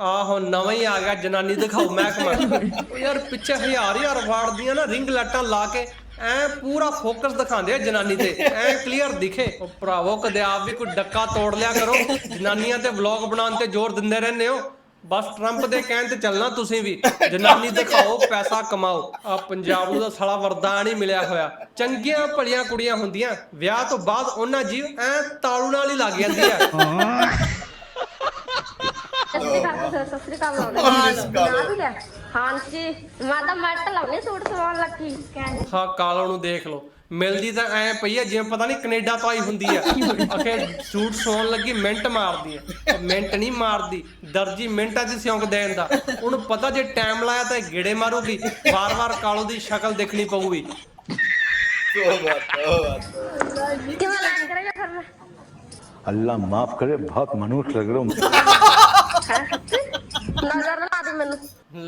Speaker 3: ਆਹੋ ਨਵਾਂ ਹੀ ਆ ਗਿਆ ਜਨਾਨੀ ਦਿਖਾਓ ਮਹਿਕਮਾ। ਉਹ ਯਾਰ ਪਿੱਛੇ ਹਜ਼ਾਰ ਹਜ਼ਾਰ ਵਾਟ ਦੀਆਂ ਨਾ ਰਿੰਗ ਲਾਈਟਾਂ ਲਾ ਕੇ ਐ ਪੂਰਾ ਫੋਕਸ ਦਿਖਾਉਂਦੇ ਆ ਜਨਾਨੀ ਤੇ। ਐ ਕਲੀਅਰ ਦਿਖੇ। ਉਹ ਭਰਾਵੋ ਕਦੇ ਆਪ ਵੀ ਕੋਈ ਡੱਕਾ ਤੋੜ ਲਿਆ ਕਰੋ। ਜਨਾਨੀਆਂ ਤੇ ਵਲੌਗ ਬਣਾਉਣ ਤੇ ਜ਼ੋਰ ਦਿੰਦੇ ਰਹਿੰਦੇ ਹੋ। ਬਸ ਟਰੰਪ ਦੇ ਕਹਿਣ ਤੇ ਚੱਲਣਾ ਤੁਸੀਂ ਵੀ। ਜਨਾਨੀ ਦਿਖਾਓ ਪੈਸਾ ਕਮਾਓ। ਆ ਪੰਜਾਬ ਨੂੰ ਤਾਂ ਸਾਲਾ ਵਰਦਾਨ ਹੀ ਮਿਲਿਆ ਹੋਇਆ। ਚੰਗੀਆਂ ਭਲੀਆਂ ਕੁੜੀਆਂ ਹੁੰਦੀਆਂ। ਵਿਆਹ ਤੋਂ ਬਾਅਦ ਉਹਨਾਂ ਜੀਵ ਐ ਤਾਲੂ ਨਾਲ ਹੀ ਲੱਗ ਜਾਂਦੀ ਆ
Speaker 6: ਸਸਰੀ ਕਾਲ ਸਸਰੀ ਕਾਲ ਲਾਉਣੇ ਹਾਂਜੀ। ਮੈਂ ਤਾਂ ਮੈਟ ਲਾਉਣੇ ਸੂਟ ਸਵਾਉਣ ਲੱਗੀ।
Speaker 3: ਹਾਂ ਕਾਲੋ ਨੂੰ ਦੇਖ ਲਓ। ਮਿਲਦੀ ਤਾਂ ਐ ਪਈ ਆ ਜਿਵੇਂ ਪਤਾ ਨਹੀਂ ਕੈਨੇਡਾ ਤੋਂ ਆਈ ਹੁੰਦੀ ਆ। ਅਖੇ ਸੂਟ ਸੌਣ ਲੱਗੀ ਮਿੰਟ ਮਾਰਦੀ ਆ। ਮਿੰਟ ਨਹੀਂ ਮਾਰਦੀ ਦਰਜੀ ਮਿੰਟਾਂ 'ਚ ਸਿਉਂਕ ਦੇਣ ਦਾ। ਉਹਨੂੰ ਪਤਾ ਜੇ ਟਾਈਮ ਲਾਇਆ ਤਾਂ ਗੇੜੇ ਮਾਰੂਗੀ। ਵਾਰ-ਵਾਰ ਕਾਲੋ ਦੀ ਸ਼ਕਲ ਦੇਖਣੀ ਪਊਗੀ।
Speaker 1: ਉਹ ਬਾਤ ਉਹ ਬਾਤ।
Speaker 6: ਕਿਵੇਂ ਲੱਗ ਕਰੇਗਾ ਫਿਰ?
Speaker 7: ਅੱਲਾ ਮਾਫ ਕਰੇ ਬਹੁਤ ਮਨੂਸ ਲੱਗ ਰਹੇ
Speaker 6: ਨਜ਼ਰ ਨਾ ਦੇ ਮੈਨੂੰ।